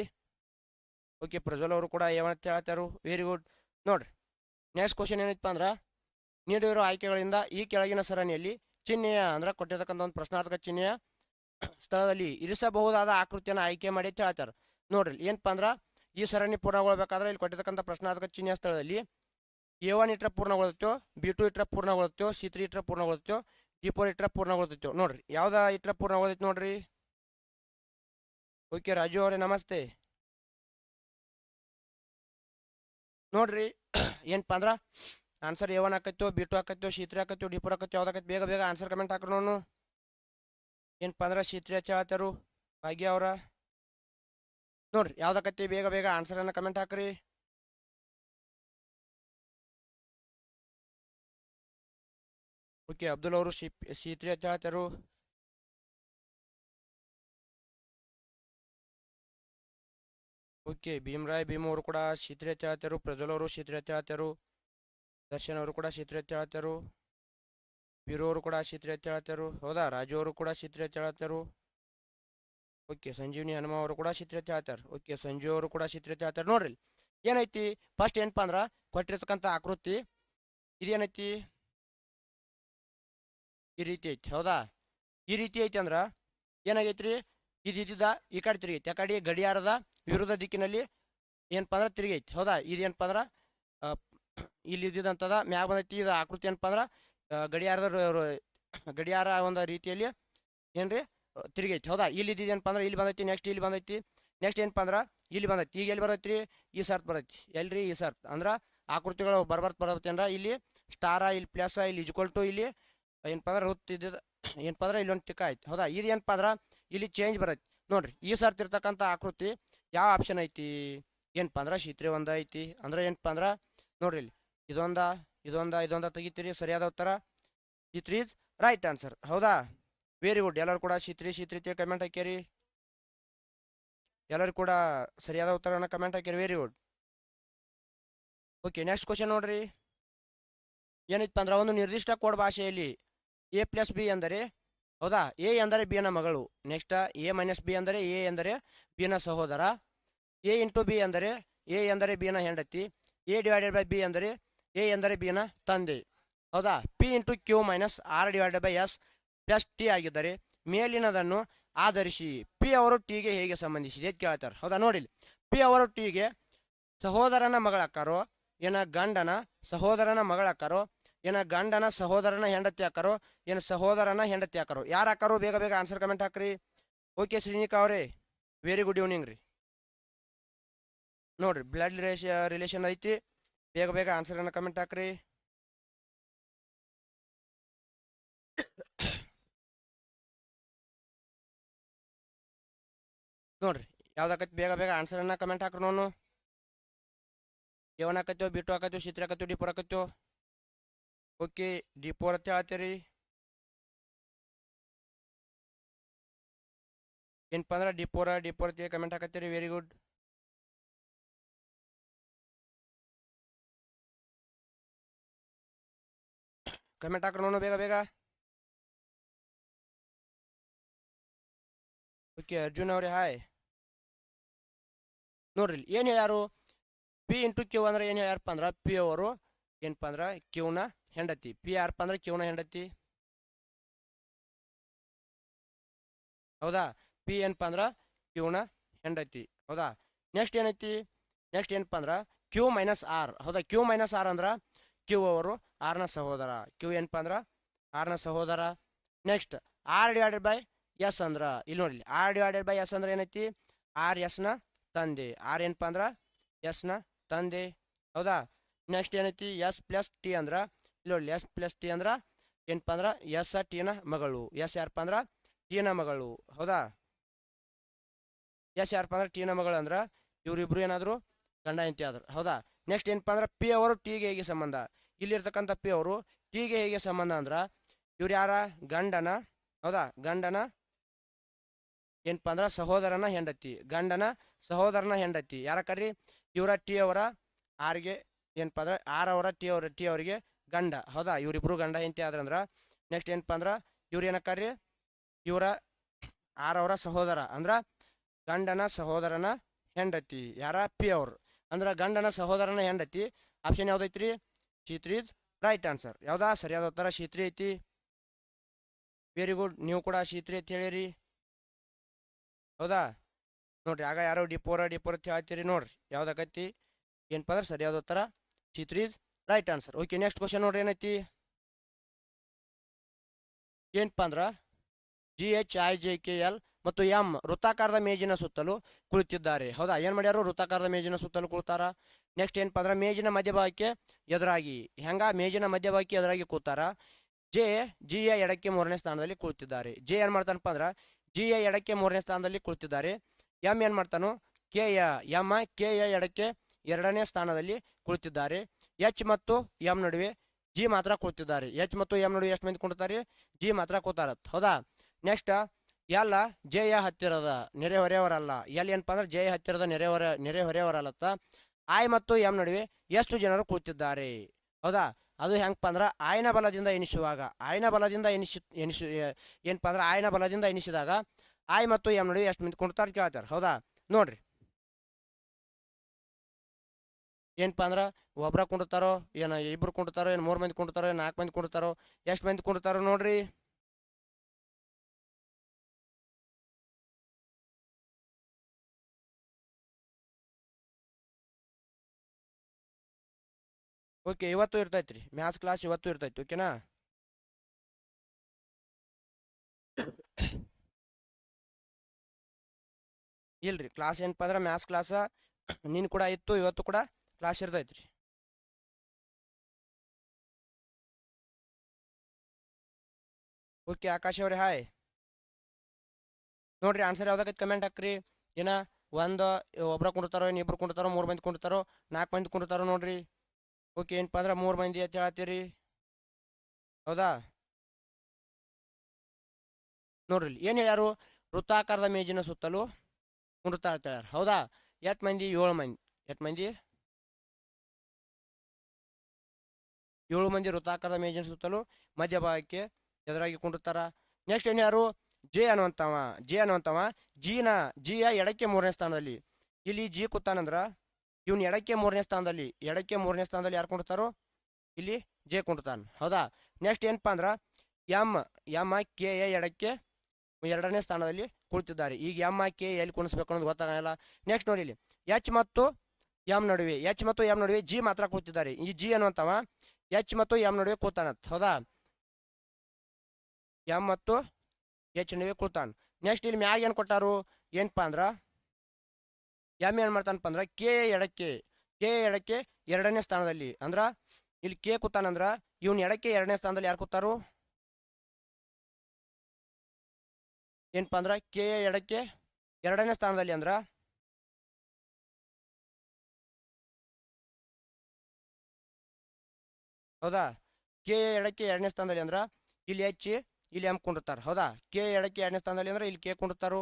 ಓಕೆ ಪ್ರಜ್ವಲ್ ಅವರು ಕೂಡ ಒನ್ ಅಂತ ಹೇಳ್ತಾರು. ವೆರಿ ಗುಡ್ ನೋಡ್ರಿ. ನೆಕ್ಸ್ಟ್ ಕ್ವಶನ್ ಏನೈತಪ್ಪ ಅಂದ್ರ ನೀಡಿರೋ ಆಯ್ಕೆಗಳಿಂದ ಈ ಕೆಳಗಿನ ಸರಣಿಯಲ್ಲಿ ಚಿಹ್ನೆಯ, ಅಂದ್ರೆ ಕೊಟ್ಟಿರ್ತಕ್ಕಂಥ ಒಂದು ಪ್ರಶ್ನಾರ್ಥಕ ಚಿಹ್ನೆಯ ಸ್ಥಳದಲ್ಲಿ ಇರಿಸಬಹುದಾದ ಆಕೃತಿಯನ್ನು ಆಯ್ಕೆ ಮಾಡಿ ಹೇಳ್ತಾರೆ. ನೋಡ್ರಿ, ಏನಪ್ಪ ಅಂದ್ರೆ ಈ ಸರಣಿ ಪೂರ್ಣಗೊಳ್ಬೇಕಾದ್ರೆ ಇಲ್ಲಿ ಕೊಟ್ಟಿರ್ತಕ್ಕಂಥ ಪ್ರಶ್ನಾರ್ಥಕ ಚಿಹ್ನೆಯ ಸ್ಥಳದಲ್ಲಿ ಎ ಒನ್ ಇಟ್ರ ಪೂರ್ಣಗೊಳ್ತೋ ಬಿ ಟು ಇಟ್ರ ಪೂರ್ಣಗೊಳ್ತೋ ಸಿ ತ್ರೀ ಇಟ್ರ ಪೂರ್ಣಗೊಳ್ತೋ ಡಿ ಫೋರ್ ಇಟ್ರ ಪೂರ್ಣಗೊಳ್ತೈತೋ ನೋಡ್ರಿ, ಯಾವ್ದು ಇಟ್ರ ಪೂರ್ಣಗೊಳ್ತೈತಿ ನೋಡ್ರಿ? ಓಕೆ, ರಾಜು ಅವರೇ, ನಮಸ್ತೆ. ನೋಡ್ರಿ, ಏನಪ್ಪ ಅಂದ್ರ ಆನ್ಸರ್ ಎ ಒನ್ ಆಕೈತೋ ಬಿ ಟು ಆಕೈತೋ ಸಿ ತ್ರೀ ಆಕೈತೋ ಯಾವ್ದಾಕೈತೆ? ಬೇಗ ಬೇಗ ಆನ್ಸರ್ ಕಮೆಂಟ್ ಹಾಕ್ರಿ ನೋನು ಏನಪ್ಪಾ ಅಂದ್ರ ಸಿ ತ್ರೀ ಹಚ್ಚ ಹೇಳ್ತಾರು ಭಾಗ್ಯ ಅವರ. ನೋಡ್ರಿ, ಯಾವ್ದಾಕೈತಿ? ಬೇಗ ಬೇಗ ಆನ್ಸರ್ ಅನ್ನ ಕಮೆಂಟ್ ಹಾಕ್ರಿ. ಓಕೆ ಅಬ್ದುಲ್ ಅವರು C C three okay Bhimrai Bhim ಅವರು ಕೂಡ ಶೀತ್ರಿ ಹಚ್ಚ ಹೇಳ್ತಾರು ಪ್ರಜ್ವಲ್ ಅವರು ಶೀತ್ರಿ ಹಚ್ಚ ಹೇಳ್ತಾರು ದರ್ಶನ್ ಅವರು ಕೂಡ ಚಿತ್ರ ಹಚ್ಚ ಹೇಳ್ತಾರು ವೀರು ಅವರು ಕೂಡ ಚಿತ್ರ ಹೇಳ್ತಾರು ಹೌದಾ? ರಾಜು ಅವರು ಕೂಡ ಚಿತ್ರ ಹೇಳ್ತಾರು ಓಕೆ, ಸಂಜೀವಿನಿ ಹನುಮ ಅವರು ಕೂಡ ಚಿತ್ರ ಹೇಳ್ತಾರ ಓಕೆ, ಸಂಜೀವ್ ಅವರು ಕೂಡ ಚಿತ್ರ ಹೇಳ್ತಾರ ನೋಡ್ರಿ, ಏನೈತಿ? ಫಸ್ಟ್ ಏನಪ್ಪಾ ಅಂದ್ರ ಕೊಟ್ಟಿರ್ತಕ್ಕಂಥ ಆಕೃತಿ, ಇದೇನೈತಿ? ಈ ರೀತಿ ಐತಿ, ಹೌದಾ? ಈ ರೀತಿ ಐತಿ ಅಂದ್ರ ಏನಾಗೈತ್ರಿ? ಇದು ಈ ಕಡೆ ತಿರುಗೈತಿ. ಆ ಕಡೆ ಗಡಿಯಾರದ ವಿರುದ್ಧ ದಿಕ್ಕಿನಲ್ಲಿ ಏನಪ್ಪಾ ಅಂದ್ರೆ ತಿರುಗೈತಿ, ಹೌದಾ? ಇದೇನಪ್ಪ ಅಂದ್ರೆ ಇಲ್ಲಿ ಇದ್ದಿದ್ದಂಥದ ಮ್ಯಾಗ ಬಂದೈತಿ ಇದು ಆಕೃತಿ ಏನಪ್ಪ ಅಂದ್ರೆ ಗಡಿಯಾರದ ಗಡಿಯಾರ ಒಂದು ರೀತಿಯಲ್ಲಿ ಏನ್ರಿ ತಿರುಗೈತಿ. ಹೌದಾ? ಇಲ್ಲಿ ಇದ್ದಿದ್ದೇನಪ್ಪ ಅಂದ್ರೆ, ಇಲ್ಲಿ ಬಂದೈತಿ ನೆಕ್ಸ್ಟ್ ಇಲ್ಲಿ ಬಂದೈತಿ. ನೆಕ್ಸ್ಟ್ ಏನಪ್ಪ ಅಂದ್ರೆ, ಇಲ್ಲಿ ಬಂದೈತಿ. ಈಗ ಎಲ್ಲಿ ಬರೈತಿ ಈ ಸರ್ತ್ ಬರೈತಿ ಎಲ್ರಿ ಈ ಸರ್ತ್ ಅಂದ್ರೆ ಆಕೃತಿಗಳು ಬರ್ಬರ್ತ್ ಬರತ್ತೆ ಅಂದ್ರೆ ಇಲ್ಲಿ ಸ್ಟಾರ ಇಲ್ಲಿ ಪ್ಲಸ್ ಇಲ್ಲಿ ಇಜ್ಕೊಲ್ ಟು ಇಲ್ಲಿ ಏನಪ್ಪ ಅಂದ್ರೆ ಇದ್ದಿದ್ದು ಏನಪ್ಪ ಅಂದ್ರೆ ಇಲ್ಲೊಂದು ಟಿಕ್ಕ ಆಯ್ತು. ಹೌದಾ? ಇದು ಏನಪ್ಪ ಅಂದ್ರೆ, ಇಲ್ಲಿ ಚೇಂಜ್ ಬರೈತಿ ನೋಡ್ರಿ, ಈ ಸರ್ತ್ ಇರ್ತಕ್ಕಂಥ ಆಕೃತಿ ಯಾವ ಆಪ್ಷನ್ ಐತಿ? ಏನಪ್ಪ ಅಂದ್ರೆ, ಶಿತ್ರಿ ಒಂದು ಐತಿ. ಅಂದ್ರೆ ಏನಪ್ಪ ಅಂದ್ರೆ, ನೋಡ್ರಿ ಇಲ್ಲಿ. ಇದೊಂದ ಇದೊಂದ ಇದೊಂದ ತೆಗಿತೀರಿ, ಸರಿಯಾದ ಉತ್ತರ? C three is right answer ಹೌದಾ? ವೆರಿ ಗುಡ್ ಎಲ್ಲರೂ ಕೂಡ ಶಿತ್ರಿ ಶಿತ್ರಿ ತಿಳಿ ಕಮೆಂಟ್ ಹಾಕ್ಯಾರಿ. ಎಲ್ಲರೂ ಕೂಡ ಸರಿಯಾದ ಉತ್ತರವನ್ನು comment ಹಾಕ್ಯಾರಿ. Very good okay next question ನೋಡ್ರಿ. ಏನಿತ್ತು ಅಂದ್ರೆ ಒಂದು ನಿರ್ದಿಷ್ಟ ಕೋಡ್ ಭಾಷೆಯಲ್ಲಿ ಎ ಪ್ಲಸ್ ಬಿ ಎಂದರೆ, ಹೌದಾ? ಎ ಎಂದರೆ ನ ಮಗಳು. ನೆಕ್ಸ್ಟ್ ಎ ಮೈನಸ್ ಬಿ ಅಂದರೆ ಎ ಎಂದರೆ ನ ಸಹೋದರ. ಎ ಇಂಟು ಬಿ ಅಂದರೆ ಎ ಎಂದರೆ ನ ಹೆಂಡತಿ. ಎ ಡಿವೈಡೆಡ್ ಬೈ ಬಿ ಎಂದರೆ ಎ ಎಂದರೆ ಬಿನ ತಂದೆ. ಹೌದಾ? P into Q minus R divided by S plus T ಆಗಿದ್ದರೆ ಮೇಲಿನದನ್ನು ಆಧರಿಸಿ ಪಿ ಅವರು ಟಿಗೆ ಹೇಗೆ ಸಂಬಂಧಿಸಿದೆ ಕೇಳ್ತಾರೆ. ಹೌದಾ? ನೋಡಿಲಿ ಪಿ ಅವರು ಟಿಗೆ ಸಹೋದರನ ಮಗಳಕ್ಕರೋ ಏನ ಗಂಡನ ಸಹೋದರನ ಮಗಳಕ್ಕರೋ ಏನ ಗಂಡನ ಸಹೋದರನ ಹೆಂಡತಿ ಹಾಕರೋ ಏನ ಸಹೋದರನ ಹೆಂಡತಿ ಹಾಕರೋ ಯಾರು ಹಾಕರೋ ಬೇಗ ಬೇಗ ಆನ್ಸರ್ ಕಮೆಂಟ್ ಹಾಕ್ರಿ. ಓಕೆ ಶ್ರೀನಿಕಾ ಅವ್ರಿ. ವೆರಿ ಗುಡ್ ಈವ್ನಿಂಗ್ ರೀ. ನೋಡ್ರಿ ಬ್ಲಡ್ ರಿಲೇಷನ್ ಐತಿ. ಬೇಗ ಬೇಗ ಆನ್ಸರನ್ನು ಕಮೆಂಟ್ ಹಾಕ್ರಿ. ನೋಡ್ರಿ, ಯಾವ್ದಾಕೈತಿ ಬೇಗ ಬೇಗ ಆನ್ಸರನ್ನ ಕಮೆಂಟ್ ಹಾಕ್ರಿ ನೋನು ಏವನ್ ಹಾಕತ್ತೋ ಬಿಟ್ಟು ಹಾಕತ್ತೋ ಚಿತ್ರ ಹಾಕತ್ತೋ ಡಿಪೋರ್ ಹಾಕತ್ತೋ ಓಕೆ ಡಿಪೋರ್ ಅಂತ ಹೇಳ್ತೀರಿ. ಏನಪ್ಪ ಅಂದ್ರೆ ಡಿಪೋರ ಡಿಪೋರ್ ಅತ್ತೆ ಕಮೆಂಟ್ ಹಾಕತ್ತೀರಿ ವೆರಿ ಗುಡ್ ಕಮೆಂಟ್ ನೋಡು ಬೇಗ ಬೇಗ. ಓಕೆ ಅರ್ಜುನ್ ಅವ್ರೆ ಹಾಯ್ ನೋಡ್ರಿ, ಏನು ಹೇಳ್ಯಾರು? ಪಿ ಇಂಟು ಕ್ಯೂ ಅಂದ್ರೆ ಏನು ಹೇಳ್ಯಾರಪ್ಪ ಅಂದ್ರೆ ಪಿ ಅವರು ಏನಪ್ಪ ಅಂದ್ರೆ ಕ್ಯೂನ ಹೆಂಡತಿ. ಪಿ ಯಾರಪ್ಪ ಅಂದ್ರೆ ಕ್ಯೂನ ಹೆಂಡತಿ? ಹೌದಾ? ಪಿ ಏನಪ್ಪ ಅಂದ್ರೆ ಕ್ಯೂನ ಹೆಂಡತಿ. ಹೌದಾ? ನೆಕ್ಸ್ಟ್ ಏನೈತಿ? ನೆಕ್ಸ್ಟ್ ಏನಪ್ಪ ಅಂದ್ರೆ ಕ್ಯೂ ಮೈನಸ್ ಆರ್ ಹೌದಾ? ಕ್ಯೂ ಮೈನಸ್ ಆರ್ ಅಂದ್ರೆ ಕ್ಯೂ ಅವರು ಆರ್ನ ಸಹೋದರ. ಕ್ಯೂ ಏನಪ್ಪ ಅಂದ್ರೆ ಆರ್ನ ಸಹೋದರ. Next, R divided by S ಅಂದ್ರೆ, ಇಲ್ಲಿ ನೋಡಿ ಆರ್ ಡಿವೈಡೆಡ್ ಬೈ ಎಸ್ ಅಂದ್ರೆ ಏನೈತಿ? ಆರ್ ಎಸ್ನ ತಂದೆ. ಆರ್ ಏನಪ್ಪ ಅಂದ್ರೆ ಎಸ್ನ ತಂದೆ. ಹೌದಾ? ನೆಕ್ಸ್ಟ್ ಏನೈತಿ? ಎಸ್ ಪ್ಲಸ್ ಟಿ ಅಂದ್ರೆ, ಇಲ್ಲಿ ನೋಡಿ ಎಸ್ ಪ್ಲಸ್ ಟಿ ಅಂದ್ರೆ ಏನಪ್ಪ ಅಂದ್ರೆ ಎಸ್ ಟಿನ ಮಗಳು. ಎಸ್ ಯಾರಪ್ಪ ಅಂದ್ರೆ? ಟಿನ ಮಗಳು. ಹೌದಾ? ಎಸ್ ಯಾರಪ್ಪ ಅಂದ್ರೆ? ಟಿನ ಮಗಳು ಅಂದ್ರೆ ಇವ್ರಿಬ್ರು ಏನಾದ್ರು ಗಂಡ ಹೆಂಡತಿ ಆದ್ರು. ಹೌದಾ? ನೆಕ್ಸ್ಟ್ ಏನಪ್ಪ ಅಂದ್ರೆ ಪಿ ಅವರು ಟಿಗೆ ಹೇಗೆ ಸಂಬಂಧ? ಇಲ್ಲಿರ್ತಕ್ಕಂಥ ಪಿ ಅವರು ಟಿಗೆ ಹೇಗೆ ಸಂಬಂಧ ಅಂದ್ರೆ, ಇವ್ರು ಯಾರ? ಗಂಡನ? ಹೌದಾ? ಗಂಡನ ಏನಪ್ಪ ಅಂದ್ರೆ ಸಹೋದರನ ಹೆಂಡತಿ. ಗಂಡನ ಸಹೋದರನ ಹೆಂಡತಿ. ಯಾರ ಕರ್ರಿ ಇವರ ಟಿ ಅವರ ಆರ್ಗೆ ಏನಪ್ಪ ಅಂದ್ರೆ ಆರ್ ಅವರ ಟಿ ಅವರ ಟಿ ಅವರಿಗೆ ಗಂಡ. ಹೌದಾ? ಇವರಿಬ್ರು ಗಂಡ ಹೆಂಡತಿ ಆದ್ರಂದ್ರ ನೆಕ್ಸ್ಟ್ ಏನಪ್ಪ ಅಂದ್ರೆ ಇವ್ರು ಏನಕ್ಕಾರ್ರಿ ಇವರ ಆರ್ ಅವರ ಸಹೋದರ. ಅಂದ್ರ ಗಂಡನ ಸಹೋದರನ ಹೆಂಡತಿ. ಯಾರ? ಪಿ ಅವ್ರು. ಅಂದ್ರ ಗಂಡನ ಸಹೋದರನ ಹೆಂಡತಿ. Option ಯಾವ್ದೈತ್ರಿ? C three is right answer ಯಾವ್ದಾ ಸರಿಯಾದ ಉತ್ತರ ಶೀತ್ರಿ ಐತಿ? ವೆರಿ ಗುಡ್ ನೀವು ಕೂಡ ಶೀತ್ರಿ ಅಂತ ಹೇಳಿರಿ. ಹೌದಾ? ನೋಡ್ರಿ, ಆಗ ಯಾರೋ ಡಿಪೋರ ಡಿಪೋರ್ ಅಂತ ಹೇಳ್ತೀರಿ ನೋಡ್ರಿ ಯಾವ್ದಾಕೈತಿ ಏನಪ್ಪ ಅಂದ್ರೆ ಸರಿಯಾದ ಉತ್ತರ C three is right answer okay next question ನೋಡ್ರಿ ಏನೈತಿ? ಏನಪ್ಪ ಅಂದ್ರ G H I J K L ಮತ್ತು ಎಂ ವೃತ್ತಾಕಾರದ ಮೇಜಿನ ಸುತ್ತಲೂ ಕುಳಿತಿದ್ದಾರೆ. ಹೌದಾ? ಏನ್ ಮಾಡ್ಯಾರು? ವೃತ್ತಾಕಾರದ ಮೇಜಿನ ಸುತ್ತಲೂ ಕುಳಿತಾರ. ನೆಕ್ಸ್ಟ್ ಏನಪ್ಪ ಅಂದ್ರೆ ಮೇಜಿನ ಮಧ್ಯಭಾಗಕ್ಕೆ ಎದುರಾಗಿ. ಹೆಂಗ? ಮೇಜಿನ ಮಧ್ಯಭಾಗಕ್ಕೆ ಎದುರಾಗಿ ಕೂತಾರ? ಜೆ ಜಿ ಎ ಎಡಕ್ಕೆ ಮೂರನೇ ಸ್ಥಾನದಲ್ಲಿ ಕುಳಿತಿದ್ದಾರೆ. ಜೆ ಏನ್ ಮಾಡ್ತಾನಪ್ಪ ಅಂದ್ರೆ ಜಿ ಎ ಎಡಕ್ಕೆ ಮೂರನೇ ಸ್ಥಾನದಲ್ಲಿ ಕುಳಿತಿದ್ದಾರೆ. ಎಂ ಏನ್ ಮಾಡ್ತಾನು? ಕೆ ಎಂ, ಕೆ ಎಡಕ್ಕೆ ಎರಡನೇ ಸ್ಥಾನದಲ್ಲಿ ಕುಳಿತಿದ್ದಾರೆ. ಎಚ್ ಮತ್ತು ಎಂ ನಡುವೆ ಜಿ ಮಾತ್ರ ಕೂತಿದ್ದಾರೆ ಎಚ್ ಮತ್ತು ಎಂ ನಡುವೆ ಎಷ್ಟು ಮಂದಿ ಕುಂಡುತ್ತಾರೆ ಜಿ ಮಾತ್ರ ಕೂತಾರ. ಹೌದಾ? ನೆಕ್ಸ್ಟ್ ಎಲ್ಲ ಜೆ ಎ ಹತ್ತಿರದ ನೆರೆಹೊರೆಯವರಲ್ಲ. ಎಲ್ ಏನಪ್ಪ ಅಂದ್ರೆ, ಜೆ ಎ ಹತ್ತಿರದ ನೆರೆಹೊರೆ, ನೆರೆಹೊರೆಯವರಲ್ಲತ್ತ. ಐ ಮತ್ತು ಎಂ ನಡುವೆ ಎಷ್ಟು ಜನರು ಕೂತಿದ್ದಾರೆ? ಹೌದಾ? ಅದು ಹೆಂಗಪ್ಪ ಅಂದ್ರೆ ಆಯ್ನ ಬಲದಿಂದ ಎನಿಸುವಾಗ, ಆಯ್ನ ಬಲದಿಂದ ಎನಿಸಿ, ಎನಿಸು ಏನಪ್ಪ ಅಂದ್ರೆ ಆಯ್ನ ಬಲದಿಂದ ಎನಿಸಿದಾಗ ಆಯ್ ಮತ್ತು ಎಂ ನಡುವೆ ಎಷ್ಟು ಮಂದಿ ಕುಂಡ್ತಾರೆ ಕೇಳ್ತಾರೆ, ಹೌದಾ? ನೋಡ್ರಿ. ಏನಪ್ಪ ಅಂದ್ರೆ ಒಬ್ರ ಕುಂಡ್ತಾರೋ, ಏನು ಇಬ್ರು ಕುಂಡ್ತಾರೋ, ಏನು ಮೂರು ಮಂದಿ ಕುಂಡ್ತಾರೋ ನಾಲ್ಕು ಮಂದಿ ಕುಂಡ್ತಾರೋ, ಎಷ್ಟು ಮಂದಿ ಕುಂಡ್ತಾರೋ ನೋಡ್ರಿ. ಓಕೆ, ಇವತ್ತು ಇರ್ತೈತೆ ರೀ ಮ್ಯಾಥ್ಸ್ ಕ್ಲಾಸ್ ಇವತ್ತು ಇರ್ತೈತಿ ಓಕೆನಾ ಇಲ್ರಿ ಕ್ಲಾಸ್ ಏನಪ್ಪ ಅಂದ್ರೆ ಮ್ಯಾಥ್ಸ್ ಕ್ಲಾಸ ನೀನು ಕೂಡ ಇತ್ತು, ಇವತ್ತು ಕೂಡ ಕ್ಲಾಸ್ ಇರ್ತೈತ್ರಿ. ಓಕೆ, ಆಕಾಶ್ ಅವ್ರಿ ಹಾಯ್ ನೋಡ್ರಿ ಆನ್ಸರ್ ಯಾವ್ದಾಗೈತೆ ಕಮೆಂಟ್ ಹಾಕ್ರಿ. ಏನ, ಒಂದು, ಒಬ್ರ ಕುಂಡ್ತಾರೋ ಏನು ಇಬ್ರು ಕುಂಡಿರ್ತಾರೋ, ಮೂರು ಮಂದಿ ಕುಂಡ್ತಾರೋ ನಾಲ್ಕು ಮಂದಿ ಕುಂಡ್ತಾರೋ ನೋಡ್ರಿ. ಓಕೆ ಏನಪ್ಪ ಅಂದ್ರೆ ಮೂರು ಮಂದಿ ಅಂತ ಹೇಳತ್ತೀರಿ? ಹೌದಾ? ನೋಡ್ರಿ ಏನು ಹೇಳ್ಯಾರು? ವೃತ್ತಾಕಾರದ ಮೇಜಿನ ಸುತ್ತಲೂ ಕುಂಡಿರ್ತಾ ಅಂತ ಹೇಳ್ಯಾರ. ಹೌದಾ? ಎಷ್ಟು ಮಂದಿ? ಏಳು ಮಂದಿ. ಎಷ್ಟು ಮಂದಿ? ಏಳು ಮಂದಿ ವೃತ್ತಾಕಾರದ ಮೇಜಿನ ಸುತ್ತಲೂ ಮಧ್ಯಭಾಗಕ್ಕೆ ಎದುರಾಗಿ ಕುಂಡುತ್ತಾರ ನೆಕ್ಸ್ಟ್ ಏನು ಯಾರು ಜೆ ಅನ್ನುವಂಥವ ಜೆ ಅನ್ನುವಂಥವ ಜಿನ, ಜಿಯ ಎಡಕ್ಕೆ ಮೂರನೇ ಸ್ಥಾನದಲ್ಲಿ. ಇಲ್ಲಿ ಜಿ ಕೂತಾನಂದ್ರ ಇವ್ನು ಎಡಕ್ಕೆ ಮೂರನೇ ಸ್ಥಾನದಲ್ಲಿ, ಎಡಕ್ಕೆ ಮೂರನೇ ಸ್ಥಾನದಲ್ಲಿ ಯಾರು ಕುಂಡ್ತಾರೋ, ಇಲ್ಲಿ ಜೆ ಕುಂಡ್ತಾನ. ಹೌದಾ? ನೆಕ್ಸ್ಟ್ ಏನಪ್ಪಾ ಅಂದ್ರ, ಎಂ ಎಂ ಕೆ, ಎ ಎಡಕ್ಕೆ ಎರಡನೇ ಸ್ಥಾನದಲ್ಲಿ ಕುಳಿತಿದ್ದಾರೆ. ಈಗ ಎಂ ಕೆ ಎಲ್ಲಿ ಕುಣಿಸ್ಬೇಕು ಅನ್ನೋದು ಗೊತ್ತಾಗಲ್ಲ ನೆಕ್ಸ್ಟ್ ನೋಡಿ ಇಲ್ಲಿ. ಎಚ್ ಮತ್ತು ಎಂ ನಡುವೆ ಎಚ್ ಮತ್ತು ಎಂ ನಡುವೆ ಜಿ ಮಾತ್ರ ಕೂತಿದ್ದಾರೆ. ಈ ಜಿ ಅನ್ನುವಂತವ ಎಚ್ ಮತ್ತು ಎಂ ನಡುವೆ ಕೂತಾನ ಹೌದಾ? ಎಂ ಮತ್ತು ಎಚ್ ನಡುವೆ ಕೂತಾನ. ನೆಕ್ಸ್ಟ್ ಇಲ್ಲಿ ಮ್ಯಾಗ ಏನು ಕೊಟ್ಟಾರು? ಏನಪ್ಪಾ ಅಂದ್ರ ಎಂ ಏನು ಮಾಡ್ತಾನಪ್ಪ ಅಂದ್ರೆ ಕೆ ಎಡಕ್ಕೆ ಕೆ ಎಡಕ್ಕೆ ಎರಡನೇ ಸ್ಥಾನದಲ್ಲಿ, ಅಂದ್ರ ಇಲ್ಲಿ ಕೆ ಕೂತಾನಂದ್ರ ಇವನ್ ಎಡಕ್ಕೆ ಎರಡನೇ ಸ್ಥಾನದಲ್ಲಿ ಯಾರು ಕೂತಾರು? ಏನಪ್ಪ ಅಂದ್ರ ಕೆ ಎಡಕ್ಕೆ ಎರಡನೇ ಸ್ಥಾನದಲ್ಲಿ ಅಂದ್ರ ಹೌದಾ? ಕೆ ಎಡಕ್ಕೆ ಎರಡನೇ ಸ್ಥಾನದಲ್ಲಿ ಅಂದ್ರ ಇಲ್ಲಿ ಹೆಚ್ಚಿ ಇಲ್ಲಿ ಎಂ ಕುಂಡಿರ್ತಾರ, ಹೌದಾ? ಕೆ ಎಡಕ್ಕೆ ಎರಡನೇ ಸ್ಥಾನದಲ್ಲಿ ಅಂದ್ರೆ ಇಲ್ಲಿ ಕೆ ಕುಂಡಿರ್ತಾರು.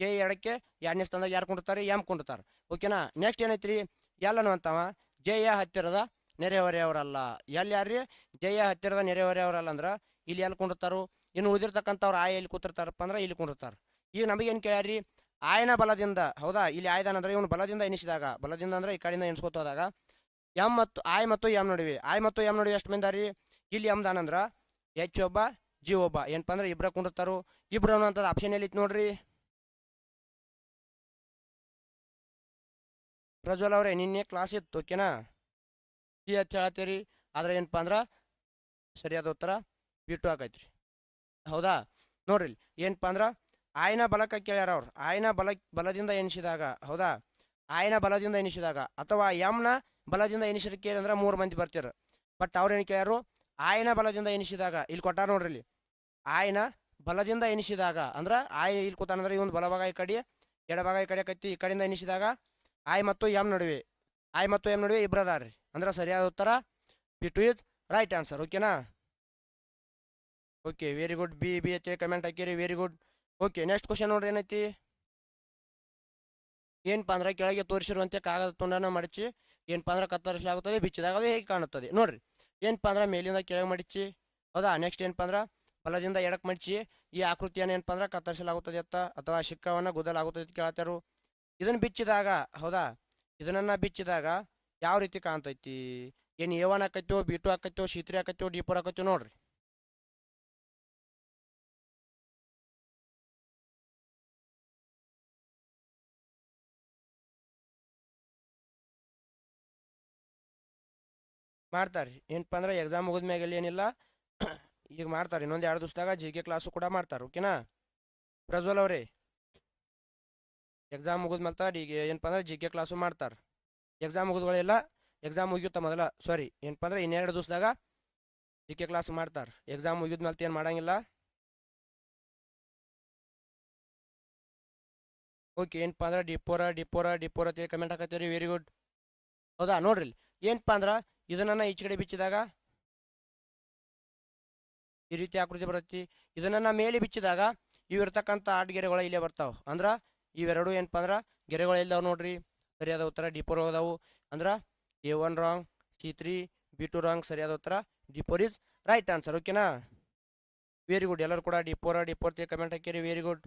ಕೆ ಎರಡಕ್ಕೆ ಎರಡನೇ ಸ್ಥಾನದಾಗ ಯಾರು ಕೊಂಡಿರ್ತಾರೆ? ಎಂ ಕೊಂಡಿರ್ತಾರೆ. ಓಕೆನಾ ನೆಕ್ಸ್ಟ್ ಏನೈತ್ರಿ? ಎಲ್ ಅನ್ನುವಂಥವ ಜಯ ಹತ್ತಿರದ ನೆರೆಹೊರೆಯವರಲ್ಲ. ಎಲ್ಲಿ ಯಾರ್ರಿ? ಜಯ ಹತ್ತಿರದ ನೆರೆಹೊರೆಯವರಲ್ಲ ಅಂದ್ರೆ ಇಲ್ಲಿ ಎಲ್ಲಿ ಕುಂಡಿರ್ತಾರು? ಇನ್ನು ಉಳಿದಿರ್ತಕ್ಕಂಥವ್ರು ಆಯ ಎಲ್ಲಿ ಕೂತಿರ್ತಾರಪ್ಪ ಅಂದ್ರೆ ಇಲ್ಲಿ ಕುಂಡಿರ್ತಾರ. ಈಗ ನಮಗೇನು ಕೇಳ್ಯಾರಿ ಆಯನ ಬಲದಿಂದ, ಹೌದಾ? ಇಲ್ಲಿ ಆಯ್ದಾನ ಅಂದ್ರೆ ಇವನು ಬಲದಿಂದ ಎನಿಸಿದಾಗ ಬಲದಿಂದ ಅಂದ್ರೆ ಈ ಕಡೆಯಿಂದ ಎಣಿಸ್ಕೊತೋದಾಗ ಎಂ ಮತ್ತು, ಆಯ್ ಮತ್ತು ಎಂ ನಡುವೆ. ಆಯ್ ಮತ್ತು ಎಂ ನಡುವೆ ಎಷ್ಟು ಮಂದಿ ಇಲ್ಲಿ ಎಂ ಅಂದ್ರೆ ಎಚ್ ಒಬ್ಬ, ಜಿ ಒಬ್ಬ. ಏನಪ್ಪ ಅಂದ್ರೆ ಇಬ್ಬರ ಕುಂಡಿರ್ತಾರೋ. ಇಬ್ರು ಅನ್ನೋಂಥದ್ದು ಆಪ್ಷನ್ ಎಲ್ಲಿ ನೋಡ್ರಿ? ಪ್ರಜ್ವಲ್ ಅವರೇ, ನಿನ್ನೆ ಕ್ಲಾಸ್ ಇತ್ತು, ಓಕೆನಾ? ಸಿ ಹಚ್ಚ ಹೇಳತ್ತೀರಿ. ಆದ್ರೆ ಏನಪ್ಪ ಅಂದ್ರೆ, ಸರಿಯಾದ ಉತ್ತರ ಬಿಟ್ಟು ಹಾಕೈತ್ರಿ ಹೌದಾ? ನೋಡ್ರಿ, ಏನಪ್ಪ ಅಂದ್ರೆ, ಆಯ್ನ ಬಲಕ್ಕೆ ಕೇಳ್ಯಾರ ಅವ್ರು. ಆಯ್ನ ಬಲ, ಬಲದಿಂದ ಎಣಿಸಿದಾಗ, ಹೌದಾ? ಆಯ್ನ ಬಲದಿಂದ ಎಣಿಸಿದಾಗ, ಅಥವಾ ಯಮ್ನ ಬಲದಿಂದ ಎನಿಸಿದ ಕೇಳಿದ್ರೆ ಮೂರು ಮಂದಿ ಬರ್ತೀರ. ಬಟ್ ಅವ್ರೇನು ಕೇಳ್ಯಾರು? ಆಯ್ನ ಬಲದಿಂದ ಎಣಿಸಿದಾಗ, ಇಲ್ಲಿ ಕೊಟ್ಟಾರ ನೋಡ್ರಿ ಇಲ್ಲಿ. ಆಯ್ನ ಬಲದಿಂದ ಎಣಿಸಿದಾಗ, ಅಂದ್ರೆ, ಆಯ್ ಇಲ್ಲಿ ಕೂತಾನಂದ್ರೆ ಇವನು ಬಲಭಾಗ ಈ ಕಡೆ, ಎಡಭಾಗ ಈ ಕಡೆ ಕತ್ತಿ, ಈ ಕಡೆಯಿಂದ ಎನಿಸಿದಾಗ ಆಯ್ ಮತ್ತು ಎಂ ನಡುವೆ, ಐ ಮತ್ತು ಎಂ ನಡುವೆ ಇಬ್ರು ರೀ ಅಂದ್ರೆ ಸರಿಯಾದ ಉತ್ತರ B two is right answer ಓಕೆನಾ okay very good B B H comment ಹಾಕಿರಿ very good okay next question ನೋಡ್ರಿ ಏನೈತಿ? ಏನಪ್ಪ ಅಂದ್ರೆ ಕೆಳಗೆ ತೋರಿಸಿರುವಂತೆ ಕಾಗದ ತುಂಡನ ಮಡಚಿ ಏನಪ್ಪ ಅಂದ್ರೆ ಕತ್ತರಿಸಲಾಗುತ್ತದೆ ಬಿಚ್ಚಿದಾಗ ಅದು ಹೇಗೆ ಕಾಣುತ್ತದೆ? ನೋಡ್ರಿ ಏನಪ್ಪ ಅಂದ್ರೆ ಮೇಲಿಂದ ಕೆಳಗೆ ಮಡಚಿ, ಹೌದಾ? ನೆಕ್ಸ್ಟ್ ಏನಪ್ಪ ಅಂದ್ರೆ ಬಲದಿಂದ ಎಡಕ್ಕೆ ಮಡಚಿ, ಈ ಆಕೃತಿಯನ್ನು ಏನಪ್ಪ ಅಂದ್ರೆ ಕತ್ತರಿಸಲಾಗುತ್ತದೆ ಅತ್ತ ಅಥವಾ ಶಿಕ್ಕವನ್ನು ಗುದ್ದಲಾಗುತ್ತದೆ ಕೇಳ್ತಾರು ಇದನ್ನ ಬಿಚ್ಚಿದಾಗ, ಹೌದಾ? ಇದನ್ನ ಬಿಚ್ಚಿದಾಗ ಯಾವ ರೀತಿ ಕಾಣ್ತೈತಿ? ಏನು ಎ ಒನ್ ಆಕೈತೋ, ಬಿ ಟು ಆಕೈತೋ, ಸಿ ತ್ರೀ ಆಕೈತೋ, ಡಿ ಫೋರ್ ಆಕೈತೋ ನೋಡ್ರಿ. ಮಾಡ್ತಾರೆ ಏನಪ್ಪ ಅಂದ್ರೆ ಎಕ್ಸಾಮ್ ಮುಗಿದ್ಮ್ಯಾಗ ಏನಿಲ್ಲ, ಈಗ ಮಾಡ್ತಾರೆ ಇನ್ನೊಂದು ಎರಡು ದಿವಸದಾಗ ಜಿ ಕೆ ಕ್ಲಾಸು ಕೂಡ ಮಾಡ್ತಾರೆ, ಓಕೆನಾ? ಪ್ರಜ್ವಲ್ ಅವರೇ. ಎಕ್ಸಾಮ್ ಮುಗಿದ್ಮೇಲೆ ಈಗ ಏನಪ್ಪ ಅಂದ್ರೆ ಜಿ ಕೆ ಕ್ಲಾಸು ಮಾಡ್ತಾರೆ. ಎಕ್ಸಾಮ್ ಮುಗಿದ್ಗಳೆಲ್ಲ ಎಕ್ಸಾಮ್ ಮುಗಿಯುತ್ತ ಮೊದಲ ಸಾರಿ ಏನಪ್ಪ ಅಂದ್ರೆ ಇನ್ನೆರಡು ದಿವಸದಾಗ ಜಿ ಕೆ ಕ್ಲಾಸ್ ಮಾಡ್ತಾರೆ. ಎಕ್ಸಾಮ್ ಮುಗಿದ್ಮೇಲೆ ಏನು ಮಾಡಂಗಿಲ್ಲ. ಓಕೆ ಏನಪ್ಪ ಅಂದ್ರೆ ಡಿಪೋರ ಡಿಪೋರ ಡಿಪೋರ ಅಂತೇಳಿ ಕಮೆಂಟ್ ಹಾಕತ್ತೀರಿ ವೆರಿ ಗುಡ್ ಹೌದಾ? ನೋಡ್ರಿ. ಏನಪ್ಪ ಅಂದ್ರೆ ಇದನ್ನ ಈಚೆ ಕಡೆ ಬಿಚ್ಚಿದಾಗ ಈ ರೀತಿ ಆಕೃತಿ ಬರುತ್ತೆ. ಇದನ್ನ ಮೇಲೆ ಬಿಚ್ಚಿದಾಗ ಇವಿರ್ತಕ್ಕಂಥ ಆಟಗೆರೆಗಳು ಇಲ್ಲೇ ಬರ್ತಾವ. ಅಂದ್ರ ಇವೆರಡು ಏನಪ್ಪ ಅಂದ್ರೆ ಗೆರೆಗಳು ಇಲ್ದಾವ ನೋಡ್ರಿ? ಸರಿಯಾದ ಉತ್ತರ ಡಿಪೋರ್ ಹೋದವು ಅಂದ್ರೆ A one wrong, C three, B two wrong ಸರಿಯಾದ ಉತ್ತರ D four is right answer, ಓಕೆನಾ? Very good. ಎಲ್ಲರೂ ಕೂಡ ಡಿಪೋರ, ಡಿಪೋರ್ ತಿ ಕಮೆಂಟ್ ಹಾಕಿರಿ ವೆರಿ ಗುಡ್.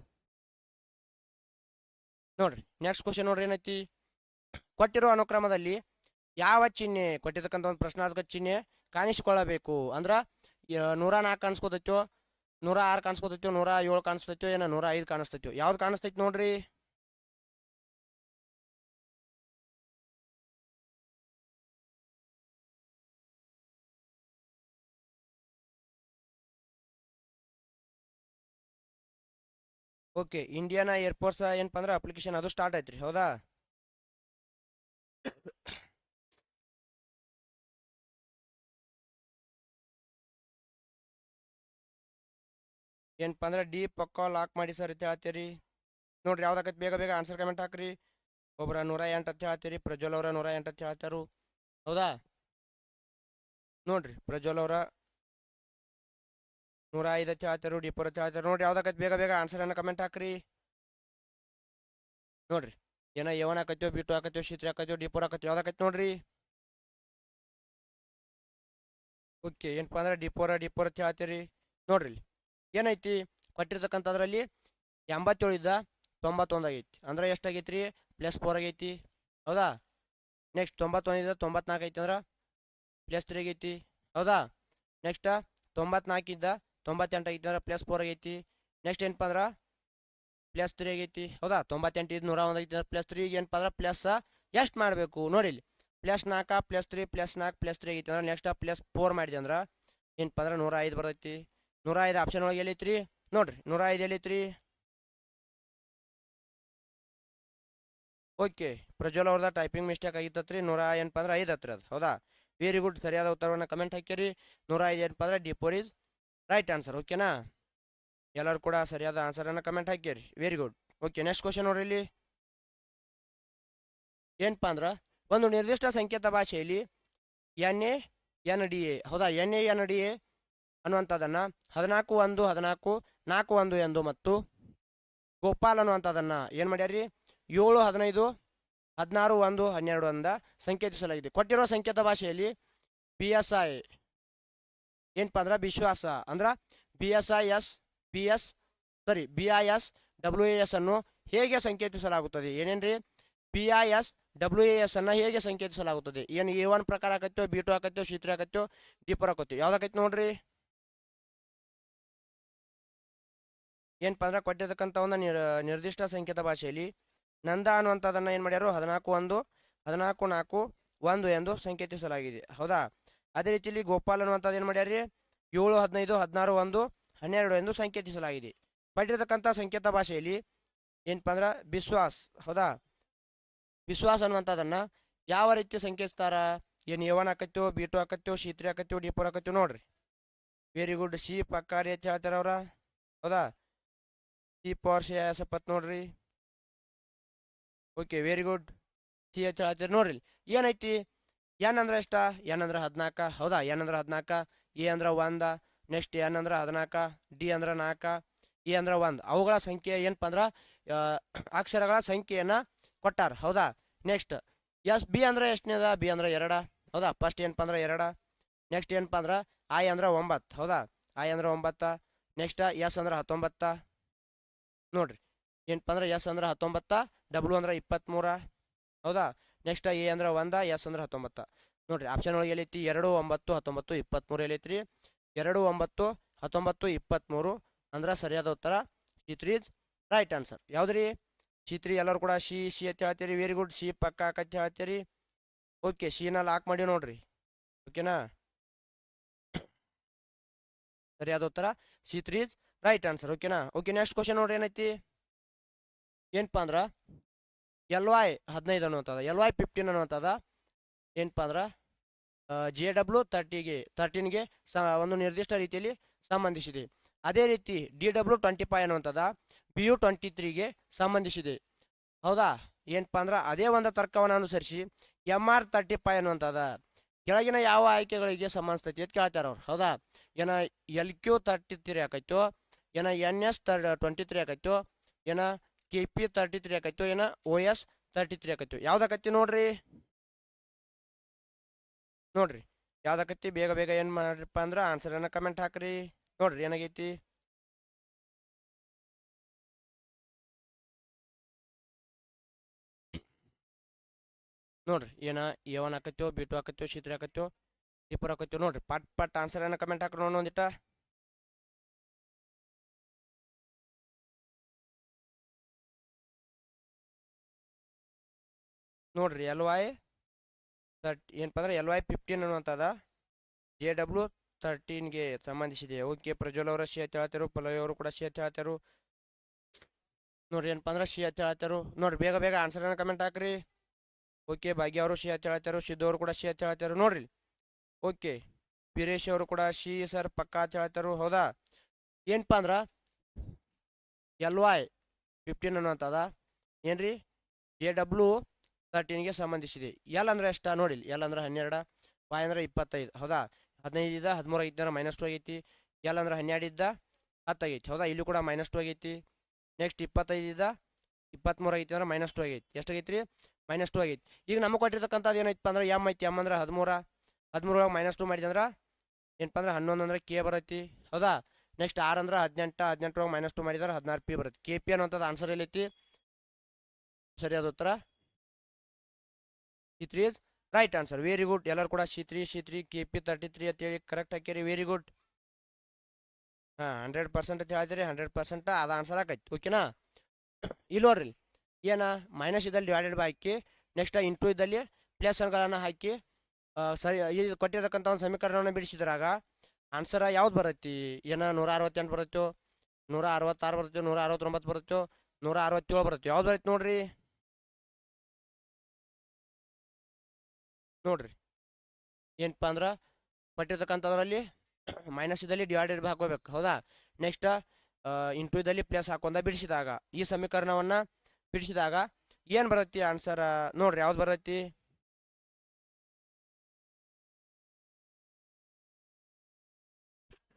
ನೋಡ್ರಿ, ನೆಕ್ಸ್ಟ್ ಕ್ವಶನ್ ನೋಡ್ರಿ ಏನೈತಿ? ಕೊಟ್ಟಿರೋ ಅನುಕ್ರಮದಲ್ಲಿ ಯಾವ ಚಿಹ್ನೆ, ಕೊಟ್ಟಿರ್ತಕ್ಕಂಥ ಒಂದು ಪ್ರಶ್ನಾರ್ಥಕ ಚಿಹ್ನೆ ಕಾಣಿಸಿಕೊಳ್ಳಬೇಕು? ಅಂದ್ರೆ ನೂರ ನಾಲ್ಕು ಕಾಣಿಸ್ಕೊತೈತೋ, ನೂರ ಆರು ಕಾಣಿಸ್ಕೊತೈತೋ, ನೂರ ಏಳು ಕಾಣಿಸ್ತೈತೋ ಏನೋ ನೂರ ಐದು ಕಾಣಿಸ್ತೈತೋ, ಯಾವ್ದು ಕಾಣಿಸ್ತೈತಿ ನೋಡ್ರಿ? ಓಕೆ ಇಂಡಿಯಾನ ಏರ್ಫೋರ್ಸ್ ಏನಪ್ಪ ಅಂದ್ರೆ ಅಪ್ಲಿಕೇಶನ್ ಅದು ಸ್ಟಾರ್ಟ್ ಆಯ್ತ್ರಿ, ಹೌದಾ? ಏನಪ್ಪ ಅಂದ್ರೆ ಡಿ ಪಕ್ಕ ಲಾಕ್ ಮಾಡಿ ಸರ್ ಅಂತ ಹೇಳ್ತೀರಿ. ನೋಡ್ರಿ ಯಾವ್ದಾಕೈತಿ ಬೇಗ ಬೇಗ ಆನ್ಸರ್ ಕಮೆಂಟ್ ಹಾಕ್ರಿ. ಒಬ್ರ ನೂರ ಎಂಟು ಅಂತ ಹೇಳ್ತೀರಿ, ಪ್ರಜ್ವಲ್ ಅವರ ನೂರ ಎಂಟು ಅಂತ ಹೇಳ್ತಾರು. ಹೌದಾ? ನೋಡ್ರಿ ಪ್ರಜ್ವಲ್ ಅವರ ನೂರ ಐದು ಅಂತ ಆಯ್ತಾರು ಡಿಪೋರ್ ಅಂತ ಹೇಳ್ತಾರು ನೋಡ್ರಿ ಯಾವ್ದಾಗತ್ತೆ ಬೇಗ ಬೇಗ ಆನ್ಸರ್ ಅನ್ನ ಕಮೆಂಟ್ ಹಾಕ್ರಿ. ನೋಡ್ರಿ. ಏನೋ ಯವನ್ ಹಾಕತ್ಯೋ ಬಿಟ್ಟು ಹಾಕತ್ತೋ ಶೀತ್ರ ಹಾಕತ್ತೋ ಡಿಪೋರ್ ಹಾಕತ್ತೀವಿ ಯಾವ್ದಾಕತ್ತೆ ನೋಡ್ರಿ? ಓಕೆ, ಏನಪ್ಪ ಅಂದ್ರೆ ಡಿಪೋರ, ಡಿಪೋರ್ ಅಂತ ಹೇಳ್ತೀರಿ ನೋಡ್ರಿ. ಏನೈತಿ? ಕೊಟ್ಟಿರ್ತಕ್ಕಂಥದ್ರಲ್ಲಿ ಎಂಬತ್ತೇಳು ಇದ್ದ ತೊಂಬತ್ತೊಂದು ಆಗೈತಿ. ಅಂದ್ರೆ ಎಷ್ಟಾಗೈತಿ ರೀ ಪ್ಲಸ್ ಫೋರ್ ಆಗೈತಿ. ಹೌದಾ? ನೆಕ್ಸ್ಟ್ ತೊಂಬತ್ತೊಂದಿದ ತೊಂಬತ್ನಾಲ್ಕು ಐತಿ ಅಂದ್ರೆ ಪ್ಲಸ್ ತ್ರೀ ಆಗೈತಿ. ಹೌದಾ? ನೆಕ್ಸ್ಟ್ ತೊಂಬತ್ನಾಲ್ಕಿದ್ದ ತೊಂಬತ್ತೆಂಟು ಆಗೈತಿ ಅಂದ್ರೆ ಪ್ಲಸ್ ಫೋರ್ ಆಗೈತಿ. ನೆಕ್ಸ್ಟ್ ಏನಪ್ಪ ಅಂದ್ರೆ ಪ್ಲಸ್ ತ್ರೀ ಆಗೈತಿ. ಹೌದಾ? ತೊಂಬತ್ತೆಂಟು ಇದು ನೂರ ಒಂದು ಅಂದ್ರೆ ಪ್ಲಸ್ ತ್ರೀ ಏನಪ್ಪ ಅಂದ್ರೆ ಪ್ಲಸ್ ಎಷ್ಟು ಮಾಡಬೇಕು? ನೋಡಿ ಇಲ್ಲಿ. ಪ್ಲಸ್ ನಾಲ್ಕು ಪ್ಲಸ್ ತ್ರೀ ಪ್ಲಸ್ ನಾಲ್ಕು ಪ್ಲಸ್ ತ್ರೀ ಆಗೈತಿ ಅಂದ್ರೆ ನೆಕ್ಸ್ಟ್ ಪ್ಲಸ್ ಫೋರ್ ಮಾಡಿದೆ ಅಂದ್ರೆ ಏನಪ್ಪ ಅಂದ್ರೆ ನೂರ ಐದು ಬರ್ತೈತಿ. ನೂರ ಐದು ಆಪ್ಷನ್ ಒಳಗೆ ಎಲ್ಲೈತ್ರಿ? ನೋಡ್ರಿ, ನೂರ ಐದು ಎಲ್ಲೈತ್ರಿ? ಓಕೆ ಪ್ರಜ್ವಲ್ ಅವ್ರದ ಟೈಪಿಂಗ್ ಮಿಸ್ಟೇಕ್ ಆಗಿತ್ತತ್ರಿ. ನೂರ ಏನಪ್ಪ ಅಂದ್ರೆ ಐದು ಹತ್ರ ಅದು. ಹೌದಾ? ವೆರಿ ಗುಡ್ ಸರಿಯಾದ ಉತ್ತರವನ್ನು ಕಮೆಂಟ್ ಹಾಕಿರಿ ನೂರ ಐದು ಏನಪ್ಪ ಅಂದ್ರೆ ಡಿಪೋರ್ ಇಸ್ ರೈಟ್ ಆನ್ಸರ್ ಓಕೆನಾ ಎಲ್ಲರೂ ಕೂಡ ಸರಿಯಾದ ಆನ್ಸರನ್ನು ಕಮೆಂಟ್ ಹಾಕಿರಿ very good okay next question ನೋಡ್ರಿ ಇಲ್ಲಿ. ಏನಪ್ಪ ಅಂದ್ರೆ, ಒಂದು ನಿರ್ದಿಷ್ಟ ಸಂಕೇತ ಭಾಷೆಯಲ್ಲಿ N A N D A ಹೌದಾ? N A N D A ಅನ್ನುವಂಥದ್ದನ್ನು ಹದಿನಾಲ್ಕು ಒಂದು, ಹದಿನಾಲ್ಕು, ನಾಲ್ಕು ಒಂದು ಎಂದು ಮತ್ತು ಗೋಪಾಲ್ ಅನ್ನುವಂಥದ್ದನ್ನು ಏನು ಮಾಡ್ಯಾರಿ ಏಳು, ಹದಿನೈದು, ಹದಿನಾರು ಒಂದು, ಹನ್ನೆರಡು ಅಂದ ಸಂಕೇತಿಸಲಾಗಿದೆ. ಕೊಟ್ಟಿರೋ ಸಂಕೇತ ಭಾಷೆಯಲ್ಲಿ ಪಿ ಎಸ್ ಐ ಏನಪ್ಪ ಅಂದ್ರೆ ವಿಶ್ವಾಸ ಅಂದ್ರೆ B S I S B S sorry B I S W A S ಅನ್ನು ಹೇಗೆ ಸಂಕೇತಿಸಲಾಗುತ್ತದೆ? ಏನೇನ್ರಿ? B I S W A S ಅನ್ನು ಹೇಗೆ ಸಂಕೇತಿಸಲಾಗುತ್ತದೆ? ಏನು ಎ ಒನ್ ಪ್ರಕಾರ ಆಕತ್ತೋ ಬಿ ಟು ಆಕತ್ತೋ ಸಿ ತ್ರೀ ಆಕತ್ತೋ ಡಿ ಫೋರ್ ಆಕತ್ತೋ ಯಾವ್ದಾಕೈತಿ ನೋಡ್ರಿ? ಏನಪ್ಪ ಅಂದ್ರೆ ಕೊಟ್ಟಿರ್ತಕ್ಕಂಥ ಒಂದು ನಿರ್, ನಿರ್ದಿಷ್ಟ ಸಂಕೇತ ಭಾಷೆಯಲ್ಲಿ ನಂದ ಅನ್ನುವಂಥದ್ದನ್ನು ಏನು ಮಾಡ್ಯಾರು? ಹದಿನಾಲ್ಕು ಒಂದು, ಹದಿನಾಲ್ಕು ನಾಲ್ಕು, ಒಂದು ಎಂದು ಸಂಕೇತಿಸಲಾಗಿದೆ. ಹೌದಾ? ಅದೇ ರೀತಿಯಲ್ಲಿ ಗೋಪಾಲ್ ಅನ್ನುವಂಥದ್ದು ಏನು ಮಾಡ್ಯಾರ್ರಿ? ಏಳು, ಹದಿನೈದು, ಹದಿನಾರು, ಒಂದು, ಹನ್ನೆರಡು ಎಂದು ಸಂಕೇತಿಸಲಾಗಿದೆ. ಪಟ್ಟಿರ್ತಕ್ಕಂಥ ಸಂಕೇತ ಭಾಷೆಯಲ್ಲಿ ಏನಪ್ಪ ಅಂದ್ರೆ ವಿಶ್ವಾಸ್ ಹೌದಾ? ವಿಶ್ವಾಸ ಅನ್ನುವಂಥದ್ದನ್ನು ಯಾವ ರೀತಿ ಸಂಕೇತಿಸ್ತಾರ? ಏನು ಎವನ್ ಹಾಕತ್ತೋ ಬಿ ಟು ಹಾಕತ್ತೋ ಸಿ ತ್ರೀ ಹಾಕತ್ತೋ ಡಿ ಫೋರ್ ನೋಡ್ರಿ. ವೆರಿ ಗುಡ್ ಸಿ ಪಕ್ಕಾರಿ ಅಂತ ಹೇಳ್ತಾರೆ ಅವ್ರ. ಹೌದಾ? ಸಿ ಪವರ್ ಸಿ ಎಪ್ಪತ್ತು ನೋಡ್ರಿ. ಓಕೆ ವೆರಿ ಗುಡ್ ಸಿ ಅಂತ ಹೇಳ್ತಾರೆ ನೋಡ್ರಿ ಏನೈತಿ? ಎನ್ ಅಂದ್ರೆ ಎಷ್ಟ? ಎನ್ ಹದಿನಾಲ್ಕ ಹೌದಾ? ಎನ್ ಅಂದ್ರೆ ಹದಿನಾಲ್ಕ ಎ ಅಂದ್ರೆ ಒಂದು, ನೆಕ್ಸ್ಟ್ ಎನ್ ಅಂದ್ರೆ ಹದಿನಾಲ್ಕು ಡಿ ಅಂದ್ರೆ ನಾಲ್ಕು ಎ ಅಂದ್ರೆ ಒಂದು. ಅವುಗಳ ಸಂಖ್ಯೆ ಏನಪ್ಪ ಅಂದ್ರೆ ಅಕ್ಷರಗಳ ಸಂಖ್ಯೆಯನ್ನು ಕೊಟ್ಟಾರ. ಹೌದಾ? ನೆಕ್ಸ್ಟ್, ಎಸ್, ಬಿ ಅಂದ್ರೆ ಎಷ್ಟನೇದ? ಬಿ ಅಂದ್ರೆ ಎರಡ. ಹೌದಾ? ಫಸ್ಟ್ ಏನಪ್ಪ ಅಂದ್ರೆ ಎರಡ. ನೆಕ್ಸ್ಟ್ ಏನಪ್ಪ ಅಂದ್ರೆ, ಐ ಅಂದ್ರೆ ಒಂಬತ್ತು ಹೌದಾ? ಐ ಅಂದ್ರೆ ಒಂಬತ್ತು. ನೆಕ್ಸ್ಟ್, ಎಸ್ ಅಂದ್ರೆ ಹತ್ತೊಂಬತ್ತ. ನೋಡ್ರಿ. ಏನಪ್ಪ ಅಂದ್ರೆ, ಎಸ್ ಅಂದ್ರೆ ಹತ್ತೊಂಬತ್ತ, ಡಬ್ಲ್ಯೂ ಅಂದ್ರೆ ಇಪ್ಪತ್ತ್ಮೂರ ಹೌದಾ? ನೆಕ್ಸ್ಟ್ ಎ ಅಂದ್ರೆ ಒಂದ ಎಸ್ ಅಂದ್ರೆ ಹತ್ತೊಂಬತ್ತ. ನೋಡ್ರಿ ಆಪ್ಷನ್ ಒಳಗೆ ಎಲ್ಲೈತಿ ಎರಡು, ಒಂಬತ್ತು, ಹತ್ತೊಂಬತ್ತು ಇಪ್ಪತ್ತ್ಮೂರು ಎಲ್ಲೈತ್ರಿ? ಎರಡು, ಒಂಬತ್ತು, ಹತ್ತೊಂಬತ್ತು ಇಪ್ಪತ್ತ್ಮೂರು ಅಂದ್ರೆ ಸರಿಯಾದ ಉತ್ತರ ಸಿ ತ್ರೀ ರೈಟ್ ಆನ್ಸರ್ ಯಾವ್ದ್ರಿ? ಸಿ ತ್ರೀ ಎಲ್ಲರೂ ಕೂಡ ಸಿ ಸಿ ಅಂತ ಹೇಳ್ತೀರಿ ವೆರಿ ಗುಡ್ ಸಿ ಪಕ್ಕ ಹಾಕಂತ ಹೇಳ್ತೀರಿ. ಓಕೆ ಸಿನ ಲಾಕ್ ಮಾಡಿ ನೋಡ್ರಿ. ಓಕೆನಾ ಸರಿಯಾದ ಉತ್ತರ ಸಿ ತ್ರೀ ರೈಟ್ ಆನ್ಸರ್ ಓಕೆನಾ ಓಕೆ ನೆಕ್ಸ್ಟ್ ಕ್ವಶನ್ ನೋಡ್ರಿ, ಏನೈತಿ? ಏನಪ್ಪಾ ಅಂದ್ರೆ ಎಲ್ ವೈ ಹದಿನೈದು ಅನ್ನುವಂಥದ್ದು ಎಲ್ ವೈ ಫಿಫ್ಟೀನ್ ಅನ್ನುವಂಥದ್ದು. ಏನಪ್ಪ ಅಂದ್ರೆ ಜೆ ಡಬ್ಲ್ಯೂ ತರ್ಟಿಗೆ ತರ್ಟೀನ್ಗೆ ಸ, ಒಂದು ನಿರ್ದಿಷ್ಟ ರೀತಿಯಲ್ಲಿ ಸಂಬಂಧಿಸಿದೆ. ಅದೇ ರೀತಿ ಡಿ ಡಬ್ಲ್ಯೂ ಟ್ವೆಂಟಿ ಫೈವ್ ಅನ್ನುವಂಥದ್ದು ಬಿ ಯು ಟ್ವೆಂಟಿ ತ್ರೀಗೆ ಸಂಬಂಧಿಸಿದೆ. ಹೌದಾ? ಏನಪ್ಪ ಅಂದ್ರೆ, ಅದೇ ಒಂದು ತರ್ಕವನ್ನು ಅನುಸರಿಸಿ ಎಂ ಆರ್ ತರ್ಟಿ ಫೈವ್ ಅನ್ನುವಂಥದ್ದು, ಕೆಳಗಿನ ಯಾವ ಆಯ್ಕೆಗಳಿಗೆ ಸಂಬಂಧಿಸ್ತೈತಿ ಅಂತ ಕೇಳ್ತಾರೆ ಅವ್ರು. ಹೌದಾ? ಏನ ಎಲ್ ಕ್ಯೂ ತರ್ಟಿ ತ್ರೀ ಆಕೈತೋ ಏನ ಎನ್ ಎಸ್ ತರ್ ಟ್ವೆಂಟಿ ತ್ರೀ ಆಕೈತೋ ಏನ ಕೆ ಪಿ ತರ್ಟಿ ತ್ರೀ ಆಕೈತೋ, ಏನ ಓ ಎಸ್ ತರ್ಟಿ ತ್ರೀ ಆಕೈತೋ. ಯಾವ್ದಾಕೈತಿ ನೋಡ್ರಿ? ನೋಡ್ರಿ ಯಾವ್ದಾಕೈತಿ ಬೇಗ ಬೇಗ ಏನು ಮಾಡ್ರಿಪ್ಪ ಅಂದ್ರೆ ಏನ ಕಮೆಂಟ್ ಹಾಕ್ರಿ. ನೋಡ್ರಿ, ಏನಾಗೈತಿ? ನೋಡ್ರಿ, ಏನ ಎ ಒನ್ ಹಾಕತ್ತೋ ಬಿ ಟು ಹಾಕತ್ತೋ ಸಿ ತ್ರೀ ಇಪ್ಪರ್ ಹಾಕತ್ತೋ ನೋಡ್ರಿ, ಪಟ್ ಪಟ್ ಆನ್ಸರನ್ನು ಕಮೆಂಟ್ ಹಾಕ್ರಿ ನೋಡೋಣ ಒಂದಿಟ. ನೋಡ್ರಿ ಎಲ್ ವೈ ತರ್ಟ್ ಏನಪ್ಪ ಅಂದ್ರೆ ಎಲ್ ವೈ ಫಿಫ್ಟೀನ್ ಅನ್ನುವಂಥದ ಜೆ ಡಬ್ಲ್ಯೂ ತರ್ಟೀನ್ಗೆ ಸಂಬಂಧಿಸಿದೆ. ಓಕೆ ಪ್ರಜ್ವಲ್ ಅವರ ಶೇ ಹೇಳ್ತಾರು ಪಲ್ಲವಿ ಅವರು ಕೂಡ ಶೇ ಹೇಳ್ತಾರು ನೋಡ್ರಿ ಏನಪ್ಪ ಅಂದ್ರೆ ಸಿ ಅಂತ ಹೇಳತ್ತಾರು ನೋಡ್ರಿ, ಬೇಗ ಬೇಗ ಆನ್ಸರ್ನ ಕಮೆಂಟ್ ಹಾಕ್ರಿ. ಓಕೆ ಭಾಗ್ಯ ಅವರು ಅಂತ ಹೇಳ್ತಾರು ಸಿದ್ದು ಅವರು ಕೂಡ ಶಿ ಅಂತ ಹೇಳತ್ತಾರು ನೋಡ್ರಿ. ಓಕೆ ವೀರೇಶ್ ಅವರು ಕೂಡ ಸಿ ಸರ್ ಪಕ್ಕಾ ಅಂತ ಹೇಳ್ತಾರು ಹೌದಾ? ಏನಪ್ಪ ಅಂದ್ರೆ ಎಲ್ ವೈ ಫಿಫ್ಟೀನ್ ಅನ್ನುವಂಥದ. ಏನ್ರಿ? ಜೆ ಡಬ್ಲ್ಯೂ ತರ್ಟೀನ್ಗೆ ಸಂಬಂಧಿಸಿದೆ. ಎಲ್ ಅಂದ್ರೆ ಎಷ್ಟ? ನೋಡಿ ಎಲ್ ಅಂದ್ರೆ ಹನ್ನೆರಡು ವೈ ಅಂದ್ರೆ ಇಪ್ಪತ್ತೈದು. ಹೌದಾ? ಹದಿನೈದು ಇದ್ದ, ಹದಿಮೂರು ಐದು ಮೈನಸ್ ಟು ಆಗೈತಿ. ಎಲ್ ಅಂದ್ರೆ ಹನ್ನೆರಡು ಇದ್ದ, ಹತ್ತು ಆಗೈತಿ. ಹೌದಾ? ಇಲ್ಲಿ ಕೂಡ ಮೈನಸ್ ಟು ಆಗೈತಿ. ನೆಕ್ಸ್ಟ್ ಇಪ್ಪತ್ತೈದು ಇದ್ದ ಇಪ್ಪತ್ತ್ಮೂರು ಐತಿ ಅಂದ್ರೆ ಮೈನಸ್ ಟು ಆಗೈತಿ. ಎಷ್ಟು ಆಗೈತಿ ರೀ ಮೈನಸ್ ಟು ಆಗೈತಿ. ಈಗ ನಮಗೆ ಕೊಟ್ಟಿರ್ತಕ್ಕಂಥದ್ದು ಏನೈತಪ್ಪ ಅಂದ್ರೆ ಎಂ ಐತಿ. ಎಂ ಅಂದ್ರೆ ಹದಿಮೂರ. ಹದಿಮೂರ ಮೈನಸ್ ಟು ಮಾಡಿದೆ ಅಂದ್ರೆ ಏನಪ್ಪ ಅಂದ್ರೆ ಹನ್ನೊಂದು ಅಂದ್ರೆ ಕೆ ಬರೈತಿ. ಹೌದಾ? ನೆಕ್ಸ್ಟ್ ಆರ್ ಅಂದ್ರೆ ಹದಿನೆಂಟು, ಹದಿನೆಂಟರೊಳಗೆ ಮೈನಸ್ ಟು ಮಾಡಿದ್ರೆ ಹದಿನಾರು ಪಿ ಬರುತ್ತೆ ಕೆ ಪಿ ಅನ್ನೋಂಥದ್ದು ಆನ್ಸರ್ ಎಲ್ಲೈತಿ? ಸರಿಯಾದ ಉತ್ತರ? C three is right answer very good ಎಲ್ಲರೂ ಕೂಡ C three C three K P thirty three ಅಂತೇಳಿ ಕರೆಕ್ಟ್ ಹಾಕಿರಿ ವೆರಿ ಗುಡ್ ಹಾಂ ಹಂಡ್ರೆಡ್ ಪರ್ಸೆಂಟ್ ಅಂತ ಹೇಳ್ತೀರಿ ಹಂಡ್ರೆಡ್ ಪರ್ಸೆಂಟ್ ಅದು ಆನ್ಸರ್ ಆಕೈತಿ ಓಕೆನಾ ಇಲ್ಲಿ ನೋಡ್ರಿ ಏನ? ಮೈನಸ್ ಇದ್ದಲ್ಲಿ ಡಿವೈಡೆಡ್ ಬೈ ಹಾಕಿ ನೆಕ್ಸ್ಟ್ ಇಂಟು ಇದ್ದಲ್ಲಿ ಪ್ಲಸ್ಗಳನ್ನು ಹಾಕಿ ಸರಿ ಇದು ಕೊಟ್ಟಿರ್ತಕ್ಕಂಥ ಒಂದು ಸಮೀಕರಣವನ್ನು ಬಿಡಿಸಿದ್ರಾಗ ಆನ್ಸರ್ ಯಾವ್ದು ಬರುತ್ತೆ ಏನ? ನೂರ ಅರವತ್ತೆಂಟು ಬರುತ್ತೋ ನೂರ ಅರವತ್ತಾರು ಬರುತ್ತೋ ನೂರ ಅರವತ್ತೊಂಬತ್ತು ಬರುತ್ತೋ ನೂರ ಅರವತ್ತೇಳು ಬರುತ್ತೆ ಯಾವ್ದು ಬರುತ್ತೆ ನೋಡ್ರಿ? ನೋಡ್ರಿ. ಏನಪ್ಪ ಅಂದ್ರೆ ಕೊಟ್ಟಿರ್ತಕ್ಕಂಥದ್ರಲ್ಲಿ ಮೈನಸ್ ಇದ್ದಲ್ಲಿ ಡಿವೈಡೆಡ್ ಹಾಕೋಬೇಕು ಹೌದಾ? ನೆಕ್ಸ್ಟ್ ಇಂಟು ಇದ್ದಲ್ಲಿ ಪ್ಲಸ್ ಹಾಕೊಂಡ ಬಿಡಿಸಿದಾಗ, ಈ ಸಮೀಕರಣವನ್ನ ಬಿಡಿಸಿದಾಗ ಏನು ಬರುತ್ತೆ ಆನ್ಸರ್ ನೋಡ್ರಿ, ಯಾವ್ದು ಬರತ್ತಿ?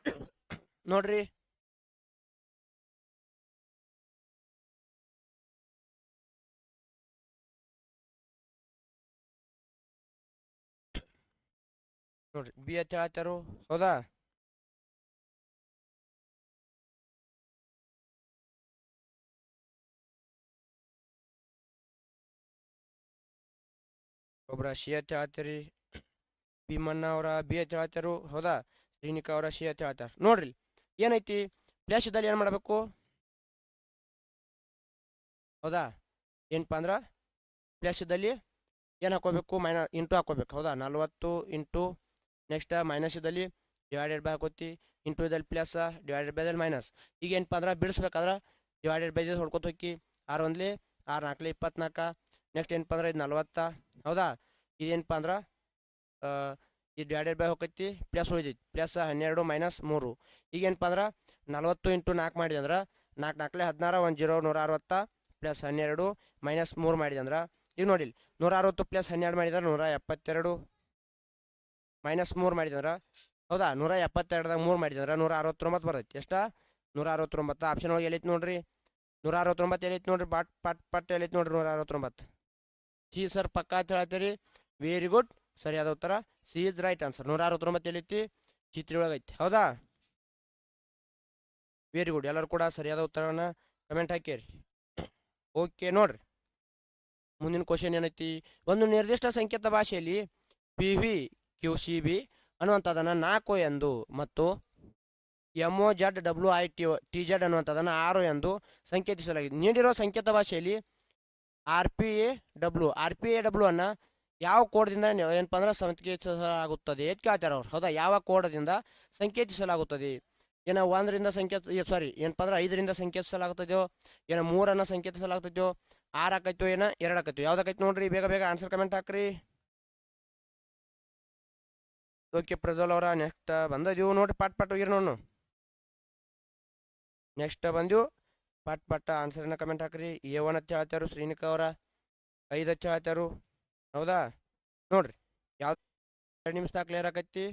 ನೋಡ್ರಿ. ನೋಡ್ರಿ ಬಿ ಎಚ್ ಹೇಳತ್ತಾರು ಹೌದಾ ಒಬ್ರ ಶಿ ಎಚ್ ಹೇಳ್ತೀರಿ ಭೀಮಣ್ಣ ಅವರ ಬಿ ಎಚ್ ಹೇಳ್ತಾರು ಹೌದಾ ಶ್ರೀನಿಕಾ ಅವರ ಶಿ ಎಚ್ ಹೇಳ್ತಾರ ನೋಡ್ರಿ ಏನೈತಿ ಪ್ಲೇಶದಲ್ಲಿ ಏನ್ ಮಾಡಬೇಕು ಹೌದಾ ಏನಪ್ಪ ಅಂದ್ರೆ ಪ್ಲೇಶದಲ್ಲಿ ಏನು ಹಾಕೋಬೇಕು ಮೈನ ಇಂಟು ಹಾಕೋಬೇಕು ಹೌದಾ ನಲ್ವತ್ತು ಇಂಟು ನೆಕ್ಸ್ಟ್ ಮೈನಸ್ ಇದ್ದಲ್ಲಿ ಡಿವೈಡೆಡ್ ಬೈ ಹಾಕೋತಿ ಇಂಟು ಇದ್ದಲ್ಲಿ ಪ್ಲಸ್ ಡಿವೈಡೆಡ್ ಬೈ ಇದ್ದಲ್ಲಿ ಮೈನಸ್ ಈಗ ಏನಪ್ಪ ಅಂದ್ರೆ, ಬಿಡಿಸ್ಬೇಕಾದ್ರೆ ಡಿವೈಡೆಡ್ ಬೈ ಹೊಡ್ಕೊತ ಹೋಗಿ ಆರು ಒಂದ್ಲಿ, ಆರು ನಾಲ್ಕಲಿ, ಇಪ್ಪತ್ನಾಲ್ಕು. ನೆಕ್ಸ್ಟ್ ಏನಪ್ಪ ಅಂದ್ರೆ, ಇದು ನಲ್ವತ್ತ. ಹೌದಾ? ಇದೇನಪ್ಪ ಅಂದ್ರೆ ಇದು ಡಿವೈಡೆಡ್ ಬೈ ಹೋಗೈತಿ ಪ್ಲಸ್ ಉಳಿದೈತಿ. ಪ್ಲಸ್ ಹನ್ನೆರಡು ಮೈನಸ್ ಮೂರು. ಈಗ ಏನಪ್ಪ ಅಂದ್ರೆ, ನಲ್ವತ್ತು ಇಂಟು ನಾಲ್ಕು ಮಾಡಿದೆ ಅಂದ್ರೆ, ನಾಲ್ಕು ನಾಲ್ಕಲೆ ಹದಿನಾರು, ಒಂದು ಜೀರೋ, ನೂರ ಅರವತ್ತ ಪ್ಲಸ್ ಹನ್ನೆರಡು ಮೈನಸ್ ಮೂರು ಮಾಡಿದೆ ಅಂದ್ರೆ, ಈಗ ನೋಡಿಲ್ಲ ನೂರ ಅರವತ್ತು ಪ್ಲಸ್ ಹನ್ನೆರಡು ಮಾಡಿದ್ರೆ ನೂರ ಎಪ್ಪತ್ತೆರಡು. ಮೈನಸ್ ಮೂರು ಮಾಡಿದ್ರೆ ಹೌದಾ? ನೂರ ಎಪ್ಪತ್ತೆರಡ್ದಾಗ ಮೂರು ಮಾಡಿದ್ರೆ ನೂರ ಅರವತ್ತೊಂಬತ್ತು ಬರ್ತೈತಿ. ಎಷ್ಟ? ನೂರ ಅರವತ್ತೊಂಬತ್ತು ಆಪ್ಷನ್ ಒಳಗೆ ಎಲ್ಲೈತಿ ನೋಡ್ರಿ? ನೂರ ಅರವತ್ತೊಂಬತ್ತು ಎಲ್ಲೈತಿ ನೋಡ್ರಿ? ಪಟ್ ಪಟ್ ಪಟ್ ಎಲ್ಲೈತಿ ನೋಡ್ರಿ ನೂರ ಅರವತ್ತೊಂಬತ್ತು ಸಿ ಸರ್ ಪಕ್ಕ ಅಂತ ಹೇಳ್ತೀರಿ ವೆರಿ ಗುಡ್ ಸರಿಯಾದ ಉತ್ತರ. C is right answer. ನೂರ ಅರವತ್ತೊಂಬತ್ತು ಎಲ್ಲೈತಿ ಚಿತ್ರಿ ಒಳಗೈತಿ ಹೌದಾ? ವೆರಿ ಗುಡ್ ಎಲ್ಲರೂ ಕೂಡ ಸರಿಯಾದ ಉತ್ತರವನ್ನು ಕಮೆಂಟ್ ಹಾಕಿರಿ ಓಕೆ ನೋಡ್ರಿ. ಮುಂದಿನ ಕ್ವಶನ್ ಏನೈತಿ? ಒಂದು ನಿರ್ದಿಷ್ಟ ಸಂಕೇತ ಭಾಷೆಯಲ್ಲಿ P V Q C B ಅನ್ನುವಂಥದ್ದನ್ನು ನಾಲ್ಕು ಎಂದು ಮತ್ತು M O Z W I T T Z ಅನ್ನುವಂಥದ್ದನ್ನು ಆರು ಎಂದು ಸಂಕೇತಿಸಲಾಗಿದೆ. ನೀಡಿರೋ ಸಂಕೇತ ಭಾಷೆಯಲ್ಲಿ R P A W R P A W ಅನ್ನು ಯಾವ ಕೋಡ್ದಿಂದ ಏನಪ್ಪ ಅಂದ್ರೆ ಸಂಕೇತಿಸಲಾಗುತ್ತದೆ? ಅಂತ ಕೇಳ್ತಾರೆ ಅವ್ರು? ಹೌದಾ? ಯಾವ ಕೋಡದಿಂದ ಸಂಕೇತಿಸಲಾಗುತ್ತದೆ? ಏನೋ ಒಂದರಿಂದ ಸಂಕೇತ ಸಾರಿ ಏನಪ್ಪ ಅಂದ್ರೆ ಐದರಿಂದ ಸಂಕೇತಿಸಲಾಗುತ್ತದೆಯೋ? ಏನೋ ಮೂರನ್ನು ಸಂಕೇತಿಸಲಾಗುತ್ತದೆಯೋ? ಆರು ಆಕೈತೋ ಏನೋ ಎರಡು ಆಕೈತೋ ಯಾವ್ದಾಕೈತೆ ನೋಡ್ರಿ? ಬೇಗ ಬೇಗ ಆನ್ಸರ್ ಕಮೆಂಟ್ ಹಾಕ್ರಿ. ಓಕೆ, ಪ್ರಜ್ವಲ್ ಅವರ ನೆಕ್ಸ್ಟ್ ಬಂದದಿವು ನೋಡಿ ಪಟ್ ಪಟ್ ಹೋಗಿರಿ ನೋಡು ನೆಕ್ಸ್ಟ್ ಬಂದಿವು ಪಟ್ ಪಟ್ ಆನ್ಸರ್ನ ಕಮೆಂಟ್ ಹಾಕ್ರಿ. ಎ ಒನ್ ಅಂತ ಹೇಳ್ತಾರು ಶ್ರೀನಿಕಾ ಅವರ. ಐದು ಹಚ್ಚ ಹೇಳ್ತಾರು ಹೌದಾ? ನೋಡ್ರಿ, ಯಾವ ಎರಡು ನಿಮಿಷದಾಗ ಕ್ಲಿಯರ್ ಆಕೈತಿ